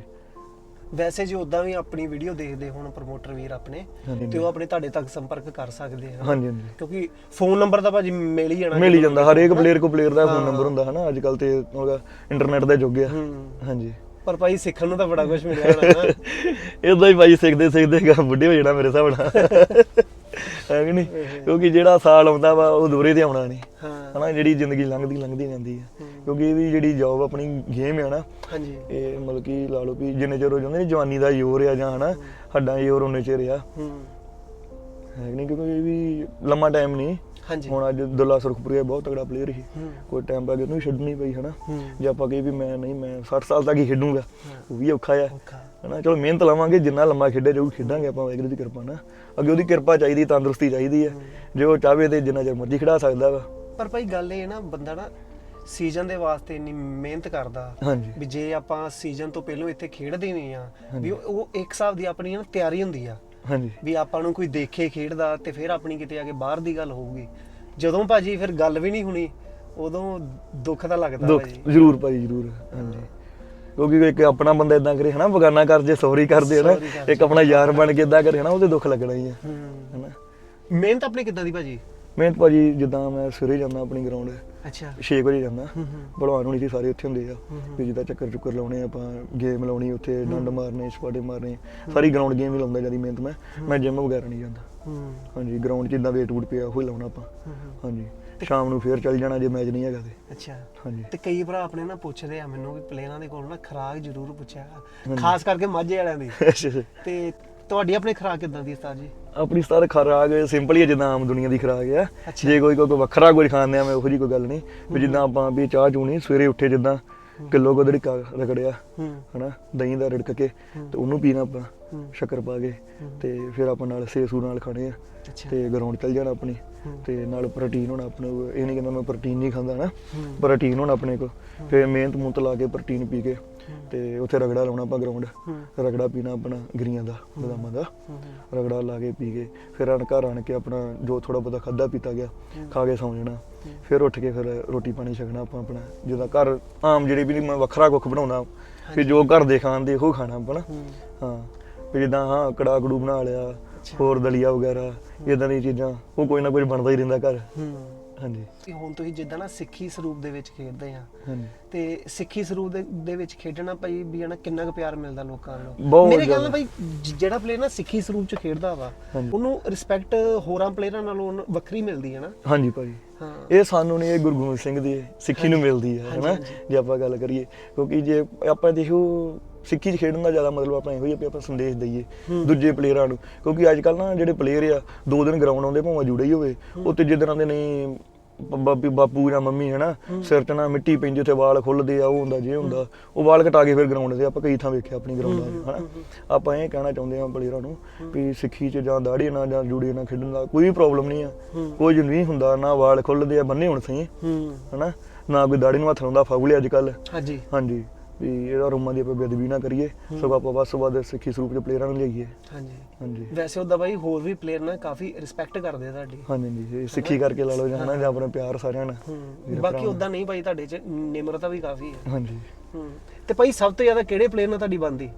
Speaker 2: ਵੈਸੇ ਜੇ ਉਦਾਂ ਵੀ ਆਪਣੀ ਵੀਡੀਓ ਦੇਖਦੇ ਹੁਣ ਪ੍ਰਮੋਟਰ ਵੀਰ ਆਪਣੇ
Speaker 1: ਹਾਂਜੀ।
Speaker 2: ਤੇ ਉਹ ਆਪਣੇ ਤੁਹਾਡੇ ਤੱਕ ਸੰਪਰਕ ਕਰ ਸਕਦੇ ਆ।
Speaker 1: ਹਾਂਜੀ ਹਾਂਜੀ।
Speaker 2: ਕਿਉਂਕਿ ਫੋਨ ਨੰਬਰ ਤਾਂ ਭਾਜੀ ਮਿਲ ਹੀ ਜਾਣਾ
Speaker 1: ਮਿਲ ਹੀ ਜਾਂਦਾ ਹਰੇਕ ਪਲੇਅਰ ਕੋ ਪਲੇਅਰ ਦਾ ਫੋਨ ਨੰਬਰ ਹੁੰਦਾ ਹਨਾ? ਅੱਜ ਕੱਲ ਤੇ ਉਹਦਾ ਇੰਟਰਨੈਟ ਦਾ ਯੁੱਗ ਆ।
Speaker 2: ਹੂੰ।
Speaker 1: ਹਾਂਜੀ।
Speaker 2: ਪਰ ਭਾਈ ਸਿੱਖਣ ਨੂੰ ਤਾਂ ਬੜਾ ਕੁਝ ਮਿਲਿਆ ਹੋਣਾ ਨਾ।
Speaker 1: ਇਦਾਂ ਹੀ ਭਾਈ ਸਿੱਖਦੇ ਸਿੱਖਦੇ ਗਾ ਬੁੱਢੇ ਹੋ ਜਾਣਾ ਮੇਰੇ ਹਿਸਾਬ ਨਾਲ। ਹੈ ਕਿ ਨਹੀਂ? ਕਿਉਂਕਿ ਜਿਹੜਾ ਸਾਲ ਆਉਂਦਾ ਵਾ ਉਹ ਦੂਰੇ ਤੇ ਆਉਣਾ ਨਹੀਂ।
Speaker 2: ਹਾਂ।
Speaker 1: ਹਨਾ? ਜਿਹੜੀ ਜ਼ਿੰਦਗੀ ਲੰਘਦੀ ਲੰਘਦੀ ਜਾਂਦੀ ਹੂੰ। ਕਿਉਂਕਿ ਇਹਦੀ ਜਿਹੜੀ ਜੌਬ ਆਪਣੀ ਗੇਮ ਹੈ ਨਾ
Speaker 2: ਹਾਂਜੀ।
Speaker 1: ਇਹ ਮਤਲਬ ਕਿ ਲਾ ਲਓ ਵੀ ਜਿੰਨੇ ਚਿਰ ਹੋ ਜਾਂਦੇ ਨੇ ਜਵਾਨੀ ਦਾ ਜ਼ੋਰ ਆ ਜਾਂ ਹਨਾ ਹੱਡਾਂ ਜ਼ੋਰ ਉਹਨੇ ਚਿਰ ਆ।
Speaker 2: ਹੂੰ।
Speaker 1: ਹੈ ਕਿ ਨਹੀਂ? ਕਿਉਂਕਿ ਇਹ ਵੀ ਲੰਮਾ ਟਾਈਮ ਨਹੀਂ।
Speaker 2: ਹਾਂਜੀ।
Speaker 1: ਹੁਣ ਅੱਜ ਦੁੱਲਾ ਸੁਰਖਪੁਰੀਆ ਬਹੁਤ ਤਗੜਾ ਪਲੇਅਰ ਸੀ। ਕੋਈ ਟਾਈਮ ਬਾਅਦ ਉਹਨੂੰ ਛੱਡਣੀ ਪਈ ਹਨਾ। ਜੇ ਆਪਾਂ ਕਹੀ ਵੀ ਮੈਂ ਨਹੀਂ ਮੈਂ 60 ਸਾਲ ਤੱਕ ਹੀ ਖੇਡੂੰਗਾ। ਉਹ ਵੀ ਔਖਾ ਆ। ਹਨਾ ਚਲੋ ਮਿਹਨਤ ਲਾਵਾਂਗੇ ਜਿੰਨਾ ਲੰਮਾ ਖੇਡਿਆ ਜਾਊ ਖੇਡਾਂਗੇ ਆਪਾਂ ਵਾਹਿਗੁਰੂ ਦੀ ਕਿਰਪਾ ਨਾਲ। ਅੱਗੇ ਉਹਦੀ ਕਿਰਪਾ ਚਾਹੀਦੀ ਤੰਦਰੁਸਤੀ ਚਾਹੀਦੀ ਹੈ। ਜੇ ਉਹ ਚਾਹਵੇ ਤੇ ਜਿੰਨਾ ਚਿਰ ਮਰਜ਼ੀ ਖਿਡਾ ਸਕਦਾ ਵਾ।
Speaker 2: ਪਰ ਭਾਈ ਗੱਲ ਇਹ ਨਾ ਬੰਦਾ ਨਾ ਸੀਜ਼ਨ ਦੇ ਵਾਸਤੇ ਇੰਨੀ ਮਿਹਨਤ ਕਰਦਾ
Speaker 1: ਹਾਂਜੀ।
Speaker 2: ਵੀ ਜੇ ਆਪਾਂ ਸੀਜ਼ਨ ਤੋਂ ਪਹਿਲਾਂ ਇੱਥੇ ਖੇਡਦੇ ਵੀ ਆ ਵੀ ਉਹ- ਉਹ ਇੱਕ ਹਿਸਾਬ ਦੀ ਆਪਣੀ ਨਾ ਤਿਆਰੀ ਹੁੰਦੀ ਆ।
Speaker 1: ਹਾਂਜੀ।
Speaker 2: ਵੀ ਆਪਾਂ ਨੂੰ ਕੋਈ ਦੇਖੇ ਖੇਡਦਾ ਤੇ ਫਿਰ ਆਪਣੀ ਕਿਤੇ ਆ ਕੇ ਬਾਹਰ ਦੀ ਗੱਲ ਹੋਊਗੀ। ਜਦੋਂ ਭਾਜੀ ਫਿਰ ਗੱਲ ਵੀ ਨਹੀਂ ਹੋਣੀ ਉਦੋਂ ਦੁੱਖ ਤਾਂ ਲੱਗਦਾ
Speaker 1: ਦੁੱਖ
Speaker 2: ਭਾਜੀ।
Speaker 1: ਜ਼ਰੂਰ ਭਾਈ ਜ਼ਰੂਰ। ਹਾਂਜੀ। ਕਿਉਂਕਿ ਇੱਕ ਆਪਣਾ ਬੰਦਾ ਇਦਾਂ ਕਰੇ ਹਨਾ ਬਗਾਨਾ ਕਰ ਜੇ ਸੌਰੀ ਕਰਦੇ ਹਨਾ
Speaker 2: Sorry ਕਰ
Speaker 1: ਇੱਕ ਆਪਣਾ ਯਾਰ ਬਣ ਕੇ ਇਦਾਂ ਕਰੇ ਹਨਾ ਉਹਦੇ ਦੁੱਖ ਲੱਗਣਾ ਹੀ ਆ
Speaker 2: ਹੂੰ।
Speaker 1: ਹਨਾ।
Speaker 2: ਮਿਹਨਤ ਆਪਣੀ ਕਿੱਦਾਂ ਦੀ ਭਾਜੀ?
Speaker 1: ਮਿਹਨਤ ਭਾਜੀ ਜਿੱਦਾਂ ਮੈਂ ਸਵੇਰੇ ਜਾਂਦਾ ਆਪਣੀ ਗਰਾਊਂਡ
Speaker 2: ਅੱਛਾ।
Speaker 1: 6 ਵਜੇ ਜਾਂਦਾ। ਭਲਵਾਨ ਹੋਣੀ ਸੀ ਸਾਰੇ ਉੱਥੇ ਹੁੰਦੇ ਆ। ਵੀ ਜਿੱਦਾਂ ਚੱਕਰ ਚੁੱਕਰ ਲਾਉਣੇ ਆਪਾਂ ਗੇਮ ਲਾਉਣੀ ਉੱਥੇ ਡੰਡ ਮਾਰਨੇ ਸਪਾਟੇ ਮਾਰਨੇ ਸਾਰੀ ਗਰਾਊਂਡ ਗੇਮ ਹੀ ਲਾਉਂਦਾ ਜ਼ਿਆਦਾ ਮਿਹਨਤ ਮੈਂ। ਮੈਂ ਜਿਮ ਵਗੈਰਾ ਨਹੀਂ ਜਾਂਦਾ। ਹਾਂਜੀ ਗਰਾਊਂਡ 'ਚ ਜਿੱਦਾਂ ਵੇਟ ਵੂਟ ਪਿਆ ਉਹ ਲਾਉਣਾ ਆਪਾਂ। ਹਾਂਜੀ। ਸ਼ਾਮ ਨੂੰ ਫੇਰ ਚੱਲ ਜਾਣਾ ਜੇ ਮੈਚ ਨਹੀਂ ਹੈਗਾ ਤੇ।
Speaker 2: ਅੱਛਾ।
Speaker 1: ਹਾਂਜੀ।
Speaker 2: ਤੇ ਕਈ ਭਰਾ ਆਪਣੇ ਨਾ ਪੁੱਛਦੇ ਆ ਮੈਨੂੰ ਵੀ ਪਲੇਅਰਾਂ ਦੇ ਕੋਲ ਨਾ ਖਰਾਕ ਜ਼ਰੂਰ ਪੁੱਛਿਆ। ਖਾਸ ਕਰਕੇ ਮਾਝੇ ਵਾਲਿਆਂ ਦੀ। ਤੇ ਤੁਹਾਡੀ ਆਪਣੀ ਖਰਾਕ ਕਿੱਦਾਂ ਦੀ ਉਸਤਾਦ ਜੀ
Speaker 1: ਆਪਣੀ ਸਟਾਰ ਖਰਾਕ ਸਿੰਪਲ ਹੀ ਜਿੱਦਾਂ ਆਮ ਦੁਨੀਆ ਦੀ ਖਰਾਕ ਆ
Speaker 2: ਅੱਛਾ।
Speaker 1: ਜੇ ਕੋਈ ਕੋਈ ਵੱਖਰਾ ਕੁਝ ਖਾਂਦੇ ਆ ਮੈਂ ਉਹੋ ਜੀ ਕੋਈ ਗੱਲ ਨਹੀਂ ਵੀ ਜਿੱਦਾਂ ਆਪਾਂ ਵੀ ਚਾਹ ਚੂਣੀ ਸਵੇਰੇ ਉੱਠੇ ਜਿੱਦਾਂ ਕਿਲੋ ਕੋ ਦੜੀ ਰਗੜਿਆ
Speaker 2: ਹੂੰ
Speaker 1: ਹਨਾ ਦਹੀਂ ਦਾ ਰਿੜਕ ਕੇ। ਤੇ ਉਹਨੂੰ ਪੀਣਾ ਆਪਾਂ
Speaker 2: ਹੂੰ
Speaker 1: ਸ਼ੱਕਰ ਪਾ ਕੇ। ਤੇ ਫਿਰ ਆਪਾਂ ਨਾਲ ਸੇਸੂ ਨਾਲ ਖਾਣੇ ਆ
Speaker 2: ਅੱਛਾ
Speaker 1: ਤੇ ਗਰਾਊਂਡ ਚੱਲ ਜਾਣਾ ਆਪਣੀ
Speaker 2: ਹੂੰ।
Speaker 1: ਤੇ ਨਾਲ ਪ੍ਰੋਟੀਨ ਹੋਣਾ ਆਪਣੇ ਕੋਲ। ਇਹ ਨਹੀਂ ਕਹਿੰਦਾ ਮੈਂ ਪ੍ਰੋਟੀਨ ਨਹੀਂ ਖਾਂਦਾ ਨਾ
Speaker 2: ਹੂੰ।
Speaker 1: ਪ੍ਰੋਟੀਨ ਹੋਣਾ ਆਪਣੇ ਕੋ ਫਿਰ ਮਿਹਨਤ ਮੁਹਨਤ ਲਾ ਕੇ ਪ੍ਰੋਟੀਨ ਪੀ ਕੇ ਤੇ ਉੱਥੇ ਰਗੜਾ ਲਾਉਣਾ ਆਪਾਂ ਗਰਾਊਂਡ ਰਗੜਾ ਪੀਣਾ ਆਪਣਾ ਗਰੀਆਂ ਦਾ ਬਦਾਮਾਂ ਦਾ ਰਗੜਾ ਲਾ ਕੇ ਪੀ ਕੇ ਫਿਰ ਆਣ ਘਰ ਆਣ ਕੇ ਆਪਣਾ ਜੋ ਥੋੜਾ ਬਹੁਤਾ ਖਾਦਾ ਪੀਤਾ ਗਿਆ ਖਾ ਕੇ ਸੌਂ ਜਾਣਾ। ਫਿਰ ਉੱਠ ਕੇ ਫਿਰ ਰੋਟੀ ਪਾਣੀ ਛਕਣਾ ਆਪਾਂ ਆਪਣਾ ਜਿੱਦਾਂ ਘਰ ਆਮ ਜਿਹੜੀ ਵੀ ਮੈਂ ਵੱਖਰਾ ਕੁੱਖ ਬਣਾਉਣਾ ਵੀ ਜੋ ਘਰ ਦੇ ਖਾਣ ਦੇ ਉਹ ਖਾਣਾ ਆਪਣਾ
Speaker 2: ਹੂੰ
Speaker 1: ਵੀ ਜਿੱਦਾਂ ਹਾਂ ਕੜਾ ਕੜੂ ਬਣਾ ਲਿਆ। ਹੋਰ ਦਲੀਆ ਵਗੈਰਾ ਇਦਾਂ ਦੀਆਂ ਚੀਜ਼ਾਂ ਉਹ ਕੋਈ ਨਾ ਕੋਈ ਬਣਦਾ ਹੀ ਰਹਿੰਦਾ ਘਰ।
Speaker 2: ਹੂੰ।
Speaker 1: ਹਾਂਜੀ।
Speaker 2: ਤੇ ਹੁਣ ਤੁਸੀਂ ਜਿੱਦਾਂ ਨਾ ਸਿੱਖੀ ਸਰੂਪ ਦੇ ਵਿੱਚ ਖੇਡਦੇ ਆ
Speaker 1: ਹਾਂਜੀ।
Speaker 2: ਤੇ ਸਿੱਖੀ ਸਰੂਪ ਦੇ, ਦੇ ਵਿੱਚ ਖੇਡਣਾ ਭਾਈ ਵੀ ਹਨਾ ਕਿੰਨਾ ਕੁ ਪਿਆਰ ਮਿਲਦਾ ਲੋਕਾਂ ਨੂੰ।
Speaker 1: ਬਹੁਤ
Speaker 2: ਮੇਰੇ ਖਿਆਲ ਨਾਲ
Speaker 1: ਜ਼ਿਆਦਾ।
Speaker 2: ਭਾਈ ਜ- ਜਿਹੜਾ ਪਲੇਅਰ ਨਾ ਸਿੱਖੀ ਸਰੂਪ ਚ ਖੇਡਦਾ ਵਾ
Speaker 1: ਹਾਂਜੀ।
Speaker 2: ਉਹਨੂੰ ਰਿਸਪੈਕਟ ਹੋਰਾਂ ਪਲੇਅਰਾਂ ਨਾਲੋਂ ਉਹਨੂੰ ਵੱਖਰੀ ਮਿਲਦੀ ਹੈ ਨਾ।
Speaker 1: ਹਾਂਜੀ ਭਾਜੀ।
Speaker 2: ਹਾਂ।
Speaker 1: ਇਹ ਸਾਨੂੰ ਨਹੀਂ ਇਹ ਗੁਰੂ ਗੋਬਿੰਦ ਸਿੰਘ ਦੀ ਸਿੱਖੀ ਨੂੰ ਮਿਲਦੀ ਹੈ
Speaker 2: ਹਾਂਜੀ,
Speaker 1: ਹੈਨਾ?
Speaker 2: ਹਾਂਜੀ।
Speaker 1: ਜੇ ਆਪਾਂ ਗੱਲ ਕਰੀਏ ਕਿਉਂਕਿ ਜੇ ਆਪਾਂ ਦੇਖੋ ਸਿੱਖੀ 'ਚ ਖੇਡਣ ਦਾ ਜ਼ਿਆਦਾ ਮਤਲਬ ਆਪਣਾ ਇਹੋ ਹੀ ਆ ਵੀ ਆਪਾਂ ਸੰਦੇਸ਼ ਦਈਏ। ਦੂਜੇ ਪਲੇਅਰਾਂ ਨੂੰ। ਕਿਉਂਕਿ ਅੱਜ ਕੱਲ ਨਾ ਜਿਹੜੇ ਪਲੇਅਰ ਆ ਦੋ ਦਿਨ ਗਰਾਊਂਡ ਆਉਂਦੇ ਭਾਵੇਂ ਜੁੜੇ ਹੀ ਹੋਵੇ ਉਹ ਤੀਜੇ ਦਿਨਾਂ ਦੇ ਨਹੀਂ ਬ- ਬਾਪੀ ਜਾਂ ਮੰਮੀ ਹੈਨਾ? ਸਿਰ 'ਚ ਨਾ ਮਿੱਟੀ ਪੈਂਦੀ ਉੱਥੇ ਵਾਲ ਖੁੱਲਦੇ ਆ ਉਹ ਹੁੰਦਾ ਜੇ ਹੁੰਦਾ। ਉਹ ਵਾਲ ਕਟਾ ਕੇ ਫਿਰ ਗਰਾਊਂਡ ਦੇ ਆਪਾਂ ਕਈ ਥਾਂ ਵੇਖਿਆ ਆਪਣੀ ਗਰਾਊਂਡਾਂ 'ਚ ਹਨਾ? ਆਪਾਂ ਇਹ ਕਹਿਣਾ ਚਾਹੁੰਦੇ ਹਾਂ ਪਲੇਅਰਾਂ ਨੂੰ ਵੀ ਸਿੱਖੀ 'ਚ ਜਾਂ ਦਾੜੀ ਨਾਲ ਜਾਂ ਜੂੜੀ ਨਾਲ ਖੇਡਣ ਦਾ ਕੋਈ ਪ੍ਰੋਬਲਮ ਨਹੀਂ ਆ। ਕੁਝ ਨਹੀਂ ਹੁੰਦਾ ਨਾ ਵਾਲ ਖੁੱਲਦੇ ਆ ਬੰਨੇ ਹੁਣ ਸਹੀ ਹਨਾ? ਨਾ ਕੋਈ ਦਾੜੀ ਨੂੰ ਹੱਥ ਲਾਉਂਦਾ ਫਾਗੂਲੇ ਅੱਜ ਕੱਲ
Speaker 2: ਹਾਂਜੀ।
Speaker 1: ਹਾਂਜੀ। ਵੀ ਇਹਦਾ ਰੋਮਾਂ ਦੀ ਆਪਾਂ ਬੇਦਬੀ ਨਾ ਕਰੀਏ। ਸਗੋਂ ਆਪਾਂ ਵੱਧ ਤੋਂ ਵੱਧ ਸਿੱਖੀ ਸਰੂਪ ਦੇ ਪਲੇਅਰਾਂ ਨੂੰ ਲਿਆਈਏ
Speaker 2: ਹਾਂਜੀ।
Speaker 1: ਹਾਂਜੀ।
Speaker 2: ਵੈਸੇ ਉਹਦਾ ਭਾਈ ਹੋਰ ਵੀ ਪਲੇਅਰ ਨਾ ਕਾਫੀ ਰਿਸਪੈਕਟ ਕਰਦੇ ਆ ਤੁਹਾਡੀ।
Speaker 1: ਹਾਂਜੀ ਇਹ ਸਿੱਖੀ ਕਰਕੇ ਲਾ ਲਓ ਜਾਂ ਜਾਂ ਆਪਣਾ ਪਿਆਰ ਸਾਰਿਆਂ ਨਾਲ।
Speaker 2: ਬਾਕੀ ਉਦਾਂ ਨਹੀਂ ਭਾਈ ਤੁਹਾਡੇ ਚ ਨਿਮਰਤਾ ਵੀ ਕਾਫੀ ਹੈ
Speaker 1: ਹਾਂਜੀ।
Speaker 2: ਹੂੰ। ਤੇ ਭਾਈ ਸਭ ਤੋਂ ਜ਼ਿਆਦਾ ਕਿਹੜੇ ਪਲੇਅਰ ਨਾਲ ਤੁਹਾਡੀ ਬਣਦੀ?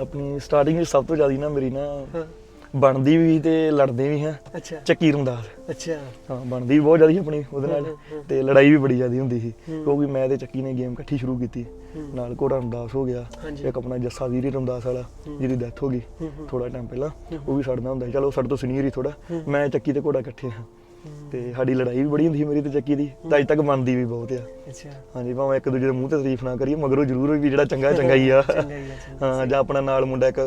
Speaker 1: ਆਪਣੀ ਸਟਾਰਟਿੰਗ ਸਭ ਤੋਂ ਜ਼ਿਆਦਾ ਨਾ ਮੇਰੀ ਨਾ ਬਣਦੀ ਵੀ ਤੇ ਲੜਦੇ ਵੀ ਹਾਂ।
Speaker 2: ਅੱਛਾ।
Speaker 1: ਚੱਕੀ ਰੰਦਾਸ
Speaker 2: ਅੱਛਾ।
Speaker 1: ਹਾਂ ਬਣਦੀ ਵੀ ਬਹੁਤ ਜ਼ਿਆਦਾ ਸੀ ਆਪਣੀ ਉਹਦੇ ਨਾਲ ਤੇ ਲੜਾਈ ਵੀ ਬੜੀ ਜ਼ਿਆਦਾ ਹੁੰਦੀ ਸੀ। ਕਿਉਂਕਿ ਮੈਂ ਤੇ ਚੱਕੀ ਨੇ ਗੇਮ ਇਕੱਠੀ ਸ਼ੁਰੂ ਕੀਤੀ। ਨਾਲ ਘੋੜਾ ਰੰਦਾਸ ਹੋ ਗਿਆ। ਇੱਕ ਆਪਣਾ ਜੱਸਾ ਵੀਰ ਰੰਦਾਸ ਵਾਲਾ ਜਿਹਦੀ ਡੈਥ ਹੋ ਗਈ। ਥੋੜਾ ਟਾਈਮ ਪਹਿਲਾਂ। ਉਹ ਵੀ ਛੱਡਦਾ ਹੁੰਦਾ ਸੀ। ਚਲੋ ਸਾਡੇ ਤੋਂ ਸੀਨੀਅਰ ਹੀ। ਥੋੜਾ ਮੈਂ ਚੱਕੀ ਤੇ ਘੋੜਾ ਇਕੱਠੇ ਹਾਂ। ਤੇ ਸਾਡੀ ਲੜਾਈ ਵੀ ਬੜੀ ਹੁੰਦੀ ਸੀ ਮੇਰੀ ਤੇ ਚੱਕੀ ਦੀ ਤਾਂ ਅੱਜ ਤੱਕ ਬਣਦੀ ਵੀ ਬਹੁਤ ਆ।
Speaker 2: ਅੱਛਾ।
Speaker 1: ਹਾਂਜੀ ਭਾਵੇਂ ਇੱਕ ਦੂਜੇ ਦੇ ਮੂੰਹ ਤੇ ਤਾਰੀਫ ਨਾ ਕਰੀਏ ਮਗਰੋਂ ਜ਼ਰੂਰ ਵੀ ਜਿਹੜਾ ਚੰਗਾ ਚੰਗਾ ਹੀ ਆ।
Speaker 2: ਹੀ ਆ,
Speaker 1: ਜਾਂ ਆਪਣਾ ਨਾਲ ਮੁੰਡਾ ਇੱਕ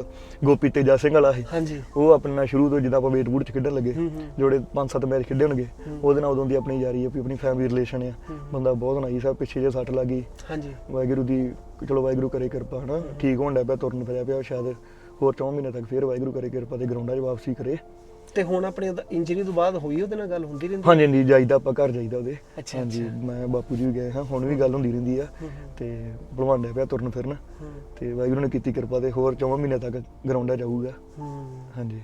Speaker 1: ਗੋਪੀ ਤੇਜਾ ਸਿੰਘ ਵਾਲਾ ਸੀ।
Speaker 2: ਹਾਂਜੀ।
Speaker 1: ਉਹ ਆਪਣੇ ਨਾਲ ਸ਼ੁਰੂ ਤੋਂ ਜਿੱਦਾਂ ਆਪਾਂ ਵੇਟ ਵੂਟ ਚ ਖੇਡਣ ਲੱਗੇ। ਜੋੜੇ 5-7 ਮੈਚ ਖੇਡੇ ਹੋਣਗੇ ਉਹਦੇ ਨਾਲ ਉਦੋਂ ਦੀ ਆਪਣੀ ਯਾਰੀ ਹੈ ਵੀ ਆਪਣੀ ਫੈਮਿਲੀ ਰਿਲੇਸ਼ਨ ਆ। ਬੰਦਾ ਬਹੁਤ ਨਾਈਸ ਆ ਪਿੱਛੇ ਜੇ ਸੱਟ ਲੱਗੀ
Speaker 2: ਹਾਂਜੀ।
Speaker 1: ਵਾਹਿਗੁਰੂ ਦੀ ਚਲੋ ਵਾਹਿਗੁਰੂ ਕਰੇ ਕਿਰਪਾ ਹਨਾ। ਠੀਕ ਹੋਣ ਡਿਆ ਪਿਆ ਤੁਰਨ ਫਿਰਿਆ ਪਿਆ ਸ਼ਾਇਦ ਹੋਰ 4 ਮਹੀਨੇ ਤੱਕ ਫੇਰ ਵਾਹਿਗੁਰੂ ਕਰੇ ਕਿਰਪਾ ਤੇ ਗਰਾਊਂਡਾਂ 'ਚ ਵਾਪਸੀ ਕਰੇ।
Speaker 2: ਤੇ ਹੁਣ ਆਪਣੇ ਇੰਜਰੀ ਤੋਂ ਬਾਅਦ ਹੋਈ ਉਹਦੇ ਨਾਲ ਗੱਲ ਹੁੰਦੀ ਰਹਿੰਦੀ
Speaker 1: ਹਾਂਜੀ ਹਾਂਜੀ ਜਾਈਦਾ ਆਪਾਂ ਘਰ ਜਾਈਦਾ ਉਹਦੇ।
Speaker 2: ਅੱਛਾ,
Speaker 1: ਹਾਂਜੀ। ਮੈਂ ਬਾਪੂ ਜੀ ਗਏ ਹਾਂ ਹੁਣ ਵੀ ਗੱਲ ਹੁੰਦੀ ਰਹਿੰਦੀ ਆ। ਤੇ ਭਲਵਾਨ ਪਿਆ ਤੁਰਨ ਫਿਰਨ। ਤੇ ਵਾਹਿਗੁਰੂ ਨੇ ਕੀਤੀ ਕਿਰਪਾ ਤੇ ਹੋਰ 4 ਮਹੀਨੇ ਤੱਕ ਗਰਾਊਂਡਾਂ ਜਾਊਗਾ। ਹਾਂਜੀ।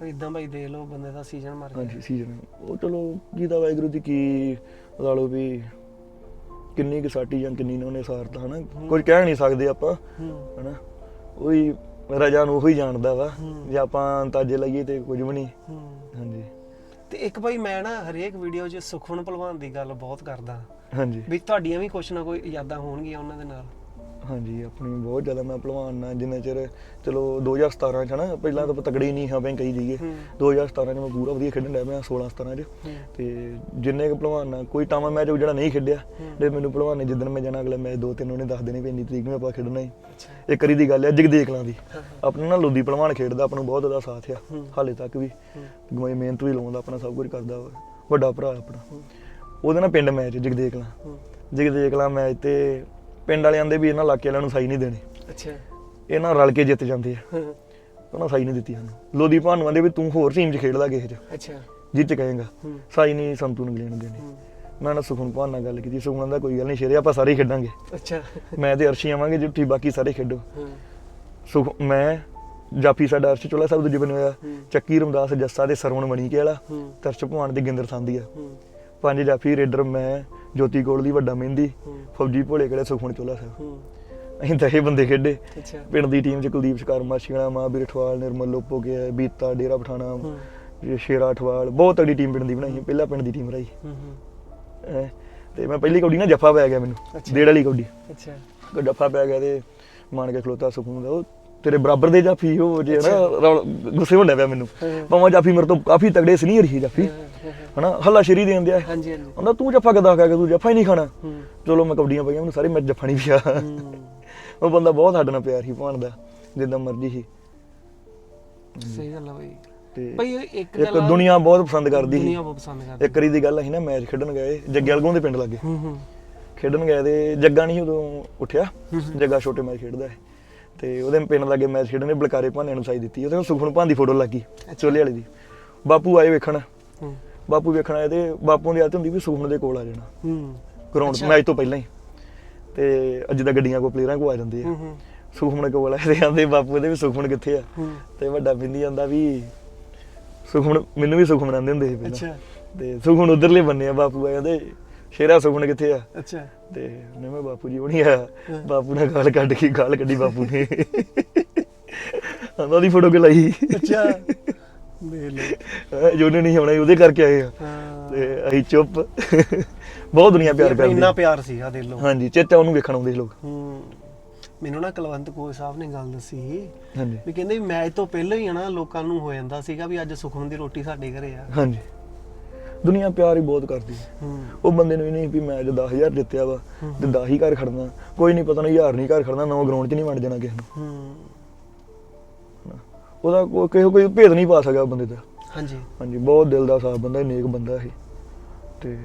Speaker 2: ਪਰ ਇਦਾਂ ਭਾਈ ਦੇਖ ਲਓ ਬੰਦੇ ਦਾ ਸੀਜ਼ਨ ਮਰ ਗਿਆ।
Speaker 1: ਹਾਂਜੀ ਸੀਜ਼ਨ ਉਹ ਚਲੋ ਜਿਹਦਾ ਵਾਹਿਗੁਰੂ ਦੀ ਕੀ ਲਾ ਲਓ ਵੀ ਕਿੰਨੀ ਕੁ ਸਾਟੀ ਜਾਂ ਕਿੰਨੀ ਨਾ ਉਹਨੇ ਸਾਰਤਾ ਹਨਾ? ਕੁਝ ਕਹਿ ਨਹੀਂ ਸਕਦੇ ਆਪਾਂ ਹਨਾ? ਉਹੀ ਰਜਾ ਨੂੰ ਉਹੀ ਜਾਣਦਾ ਵਾ। ਜੇ ਆਪਾਂ ਅੰਤਾਜੇ ਲਈਏ ਤੇ ਕੁਝ ਵੀ ਨਹੀਂ। ਹਾਂਜੀ।
Speaker 2: ਤੇ ਇੱਕ ਭਾਈ ਮੈਂ ਨਾ ਹਰੇਕ ਵੀਡੀਓ 'ਚ ਸੁਖਮਨ ਭਲਵਾਨ ਦੀ ਗੱਲ ਬਹੁਤ ਕਰਦਾ।
Speaker 1: ਹਾਂਜੀ।
Speaker 2: ਵੀ ਤੁਹਾਡੀਆਂ ਵੀ ਕੁਛ ਨਾ ਕੋਈ ਯਾਦਾਂ ਹੋਣਗੀਆਂ ਉਹਨਾਂ ਦੇ ਨਾਲ।
Speaker 1: ਹਾਂਜੀ ਆਪਣੀ ਬਹੁਤ ਜ਼ਿਆਦਾ ਮੈਂ ਭਲਵਾਨ ਨਾਲ ਜਿੰਨਾ ਚਿਰ ਚਲੋ 2017 ਚ ਹਨਾ ਪਹਿਲਾਂ ਤਾਂ ਹੀ ਨਹੀਂ ਹਾਂ ਬੈਂ ਕਹੀ ਜਾਈਏ
Speaker 2: ਹੂੰ।
Speaker 1: 2017 ਚ ਮੈਂ ਪੂਰਾ ਵਧੀਆ ਖੇਡਣ ਡਿਆ ਮੈਂ 16 17 ਚ। ਤੇ ਜਿੰਨੇ ਕੁ ਭਲਵਾਨ ਨਾਲ ਕੋਈ ਟਾਮਾ ਮੈਚ ਜਿਹੜਾ ਨਹੀਂ ਖੇਡਿਆ। ਤੇ ਮੈਨੂੰ ਭਲਵਾਨ ਨੇ ਜਿੱਦਣ ਮੈਂ ਜਾਣਾ ਅਗਲਾ ਮੈਚ ਦੋ ਤਿੰਨ ਉਹਨੇ ਦੱਸ ਦੇਣੇ ਵੀ ਇੰਨੀ ਤਰੀਕ ਨੂੰ ਆਪਾਂ ਖੇਡਣਾ ਹੀ ਇੱਕ ਵਾਰੀ ਦੀ ਗੱਲ ਹੈ ਜਗਦੇਖ ਲਾਂ ਦੀ ਆਪਣਾ ਨਾ ਲੋਦੀ ਭਲਵਾਨ ਖੇਡਦਾ ਆਪਾਂ ਨੂੰ ਬਹੁਤ ਜ਼ਿਆਦਾ ਸਾਥ ਆ। ਹਾਲੇ ਤੱਕ ਵੀ। ਗਵਾਈ ਮਿਹਨਤ ਵੀ ਲਾਉਂਦਾ ਆਪਣਾ ਸਭ ਕੁਝ ਕਰਦਾ ਵੱਡਾ ਭਰਾ ਆਪਣਾ। ਉਹਦੇ ਨਾਲ ਪਿੰਡ ਮੈਚ ਜਗਦੇਖ ਲਾਂ। ਜਗਦੇਖ ਲਾਂ ਮੈਚ ਤੇ ਪਿੰਡ ਵਾਲਿਆਂ ਦੇ ਵੀ ਇਹਨਾਂ ਇਲਾਕੇ ਵਾਲਿਆਂ ਨੂੰ ਸਾਈ ਨਹੀਂ ਦੇਣੇ।
Speaker 2: ਅੱਛਾ।
Speaker 1: ਇਹਨਾਂ ਰਲ ਕੇ ਜਿੱਤ ਜਾਂਦੇ ਆ ਉਹਨਾਂ ਸਾਈ ਨਹੀਂ ਦਿੱਤੀ ਸਾਨੂੰ। ਲੋਦੀ ਭਾਨੂੰ ਆਂਦੇ ਵੀ ਤੂੰ ਹੋਰ ਟੀਮ 'ਚ ਖੇਡਦਾ ਕਿਸੇ 'ਚ।
Speaker 2: ਅੱਛਾ।
Speaker 1: ਜਿੱਤ ਕਹੇਗਾ। ਸਾਈ ਨਹੀਂ ਸੰਤੂ ਨੂੰ ਲੈਣ ਦੇਣੀ। ਮੈਂ ਨਾ ਸੁਖਨ ਭਾਨ ਨਾਲ ਗੱਲ ਕੀਤੀ। ਸੁਖਨ ਦਾ ਕੋਈ ਗੱਲ ਨਹੀਂ ਸ਼ੇਰੇ ਆਪਾਂ ਸਾਰੇ ਖੇਡਾਂਗੇ।
Speaker 2: ਅੱਛਾ।
Speaker 1: ਮੈਂ ਤੇ ਅਰਸ਼ੀ ਆਵਾਂਗੇ ਜੁੱਠੀ ਬਾਕੀ ਸਾਰੇ ਖੇਡੋ। ਸੁਖ ਮੈਂ ਜਾਫੀ ਸਾਡਾ ਅਰਸ਼ ਚੋਲਾ ਸਾਹਿਬ ਦੂਜੇ ਬੰਨੇ ਹੋਇਆ। ਚੱਕੀ ਰਮਦਾਸ ਜੱਸਾ ਦੇ ਸਰਵਣ ਮਣੀ ਕੇ ਵਾਲਾ। ਤਰਸ਼ ਭਵਾਨ ਦੇ ਗਿੰਦਰ ਸੰਦੀ ਆ।
Speaker 2: ਹੂੰ।
Speaker 1: ਪੰਜ ਜਾਫੀ ਰੇਡਰ ਮੈਂ ਜੋਤੀ ਕੋਲ ਦੀ ਵੱਡਾ ਮਹਿੰਦੀ ਫੌਜੀ ਭੋਲੇ ਕਿਹੜੇ ਸੁਖਮਨ ਚੋਲਾ ਸਾਹਿਬ। ਅਸੀਂ ਇਹ ਬੰਦੇ ਖੇਡੇ। ਪਿੰਡ ਦੀ ਟੀਮ ਚ ਕੁਲਦੀਪ ਸ਼ਿਕਾਰ ਮਾਸ਼ੀਣਾ ਮਹਾਂਵੀਰ ਠਵਾਲ ਨਿਰਮਲ ਲੋਪੋ ਗਿਆ ਬੀਤਾ ਡੇਰਾ ਪਠਾਣਾ ਸ਼ੇਰਾ ਠਵਾਲ ਬਹੁਤ ਤਗੜੀ ਟੀਮ ਪਿੰਡ ਦੀ ਬਣਾਈ ਪਹਿਲਾਂ ਪਿੰਡ ਦੀ ਟੀਮ ਰਹੀ। ਤੇ ਮੈਂ ਪਹਿਲੀ ਕੌਡੀ ਨਾ ਜੱਫਾ ਪੈ ਗਿਆ ਮੈਨੂੰ। ਡੇਢ ਵਾਲੀ ਕੌਡੀ
Speaker 2: ਅੱਛਾ।
Speaker 1: ਜੱਫਾ ਪੈ ਗਿਆ ਤੇ ਮਾਨ ਕੇ ਖਲੋਤਾ ਸੁਖਮਨ ਦਾ ਉਹ ਤੇਰੇ ਬਰਾਬਰ ਦੇ ਜਾਫੀ ਉਹ ਜੇ ਨਾ ਰੌਲ- ਗੁੱਸੇ ਹੁੰਦਾ ਪਿਆ ਮੈਨੂੰ।
Speaker 2: ਹਾਂ।
Speaker 1: ਭਾਵੇਂ ਜਾਫੀ ਮੇਰੇ ਤੋਂ ਕਾਫੀ ਤਗੜੇ ਸੀਨੀਅਰ ਸੀ ਜਾਫੀ।
Speaker 2: ਹਾਂ, ਹਾਂ, ਹਾਂ।
Speaker 1: ਹਨਾ ਹੱਲਾ ਸ਼ੇਰੀ ਦੇਣ ਦਿਆ।
Speaker 2: ਹਾਂਜੀ ਹਾਂਜੀ।
Speaker 1: ਕਹਿੰਦਾ ਤੂੰ ਜੱਫਾ ਕਦਾ ਖਾ ਕੇ ਤੂੰ ਜੱਫਾ ਹੀ ਨਹੀਂ ਖਾਣਾ?
Speaker 2: ਹੂੰ।
Speaker 1: ਚਲੋ ਮੈਂ ਕਬੱਡੀਆਂ ਪਈਆਂ ਮੈਨੂੰ ਸਾਰੇ ਮੈਚ ਜੱਫਾ ਨਹੀਂ ਪਿਆ।
Speaker 2: ਹੂੰ।
Speaker 1: ਉਹ ਬੰਦਾ ਬਹੁਤ ਸਾਡੇ ਨਾਲ ਪਿਆਰ ਸੀ ਭਾਣ ਦਾ ਜਿੱਦਾਂ ਮਰਜ਼ੀ ਸੀ।
Speaker 2: ਸਹੀ ਗੱਲ ਆ ਬਈ। ਇਹ ਇੱਕ
Speaker 1: ਇੱਕ
Speaker 2: ਗੱਲ ਆ,
Speaker 1: ਦੁਨੀਆ ਬਹੁਤ ਪਸੰਦ ਕਰਦੀ ਸੀ।
Speaker 2: ਦੁਨੀਆ ਬਹੁਤ ਪਸੰਦ ਕਰਦੀ।
Speaker 1: ਇੱਕ ਵਾਰੀ ਦੀ ਗੱਲ ਅਸੀਂ ਨਾ ਮੈਚ ਖੇਡਣ ਗਏ ਜੱਗੇ ਵਾਲਗੋਂ ਦੇ ਪਿੰਡ ਲੱਗੇ।
Speaker 2: ਹੂੰ ਹੂੰ।
Speaker 1: ਖੇਡਣ ਗਏ ਤੇ ਜੱਗਾ ਨਹੀਂ ਉਦੋਂ ਉੱਠਿਆ।
Speaker 2: ਹੂੰ ਹੂੰ।
Speaker 1: ਜੱਗਾ ਛੋਟੇ ਮੈਚ ਖੇਡਦਾ ਹੈ ਤੇ ਉਹਦੇ ਪਿੰਡ ਲੱਗੇ ਮੈਚ ਖੇਡਣੇ ਬਲਕਾਰੇ ਭਾਨੇ ਨੂੰ ਸਾਈ ਦਿੱਤੀ ਉਹਦੇ ਸੁਖਨ ਭਾਨ ਦੀ ਫੋਟੋ ਲੱਗੀ ਚੋਲੇ ਵਾਲੀ ਦੀ। ਬਾਪੂ ਆਏ ਵੇਖਣ। ਬਾਪੂ ਵੇਖਣ ਆਏ ਤੇ ਬਾਪੂ ਦੀ ਆਦਤ ਹੁੰਦੀ ਵੀ ਸੁਖਨ ਦੇ ਕੋਲ ਆ ਜਾਣਾ।
Speaker 2: ਹੂੰ।
Speaker 1: ਗਰਾਊਂਡ। ਮੈਚ ਤੋਂ ਪਹਿਲਾਂ ਹੀ। ਤੇ ਅੱਜ ਦਾ ਗੱਡੀਆਂ ਕੋ ਪਲੇਅਰਾਂ ਕੋ ਆ ਜਾਂਦੇ ਆ। ਸੁਖਮਨ ਕੋਲ ਆਏ ਤੇ ਆਂਦੇ ਬਾਪੂ ਦੇ ਵੀ ਸੁਖਮਨ ਕਿੱਥੇ ਆ? ਤੇ ਵੱਡਾ ਬਿੰਦੀ ਜਾਂਦਾ ਵੀ ਸੁਖਮਨ ਮੈਨੂੰ ਵੀ ਸੁਖਮਨ ਆਂਦੇ ਹੁੰਦੇ ਸੀ ਪਹਿਲਾਂ।
Speaker 2: ਅੱਛਾ
Speaker 1: ਤੇ ਸੁਖਮਨ ਉਧਰਲੇ ਬੰਨੇ ਆ ਬਾਪੂ ਆ ਕਹਿੰਦੇ ਸ਼ੇਰਾ ਸੁਖਮਨ ਕਿੱਥੇ ਆ?
Speaker 2: ਅੱਛਾ।
Speaker 1: ਤੇ ਉਹਨੇ ਮੈਂ ਬਾਪੂ ਜੀ ਉਹ ਨਹੀਂ ਆਇਆ
Speaker 2: ਹਾਂ।
Speaker 1: ਬਾਪੂ ਨੇ ਗਾਲ ਕੱਢ ਕੇ ਗਾਲ ਕੱਢੀ ਬਾਪੂ ਨੇ। ਉਹਨਾਂ ਦੀ ਫੋਟੋ ਲਾਈ
Speaker 2: ਅੱਛਾ। ਦੇ ਲੈ
Speaker 1: ਜੋ ਉਹਨੇ ਨਹੀਂ ਸੀ, ਉਹਦੇ ਕਰਕੇ ਆਏ ਆ। ਤੇ ਅਸੀਂ ਚੁੱਪ। ਬਹੁਤ ਦੁਨੀਆ ਪਿਆਰ
Speaker 2: ਪਿਆਰ ਇੰਨਾ
Speaker 1: ਕਰਦੀ
Speaker 2: ਪਿਆਰ ਸੀਗਾ ਦਿਲ ਨੂੰ
Speaker 1: ਹਾਂਜੀ ਚੇਤਾ ਉਹਨੂੰ ਵੇਖਣ ਆਉਂਦੇ ਸੀ ਲੋਕ।
Speaker 2: ਹੂੰ। ਮੈਨੂੰ ਨਾ ਕੁਲਵੰਤ ਕੋਚ ਸਾਹਿਬ ਨੇ ਗੱਲ ਦੱਸੀ
Speaker 1: ਹਾਂਜੀ।
Speaker 2: ਵੀ ਕਹਿੰਦੇ ਮੈਚ ਤੋਂ ਪਹਿਲਾਂ ਹੀ ਆ ਨਾ ਲੋਕਾਂ ਨੂੰ ਹੋ ਜਾਂਦਾ ਸੀਗਾ ਵੀ ਅੱਜ ਸੁਖਮਨ ਦੀ ਰੋਟੀ ਸਾਡੇ ਘਰੇ ਆ।
Speaker 1: ਹਾਂਜੀ। ਦੁਨੀਆ ਪਿਆਰ ਹੀ ਬਹੁਤ ਕਰਦੀ ਹੈ।
Speaker 2: ਹੂੰ।
Speaker 1: ਉਹ ਬੰਦੇ ਨੂੰ ਇਹ ਨਹੀਂ ਵੀ ਮੈਂ ਅੱਜ 10000 ਜਿੱਤਿਆ ਵਾ
Speaker 2: ਹੂੰ।
Speaker 1: ਤੇ 10 ਹੀ ਘਰ ਖੜਨਾ। ਕੋਈ ਨਹੀਂ ਪਤਾ ਨਹੀਂ ਹਜ਼ਾਰ ਨਹੀਂ ਘਰ ਖੜਨਾ ਨਵਾਂ ਗਰਾਊਂਡ 'ਚ ਨਹੀਂ ਵੰਡ ਜਾਣਾ ਕਿਸੇ ਨੂੰ।
Speaker 2: ਹੂੰ।
Speaker 1: ਉਹਦਾ ਕੋਈ ਕਿਸੇ ਕੋਈ ਭੇਦ ਨਹੀਂ ਪਾ ਸਕਦਾ ਬੰਦੇ ਦਾ।
Speaker 2: ਹਾਂਜੀ।
Speaker 1: ਹਾਂਜੀ ਬਹੁਤ ਦਿਲ ਦਾ ਸਾਫ਼ ਬੰਦਾ ਨੇਕ ਬੰਦਾ ਸੀ ਤੇ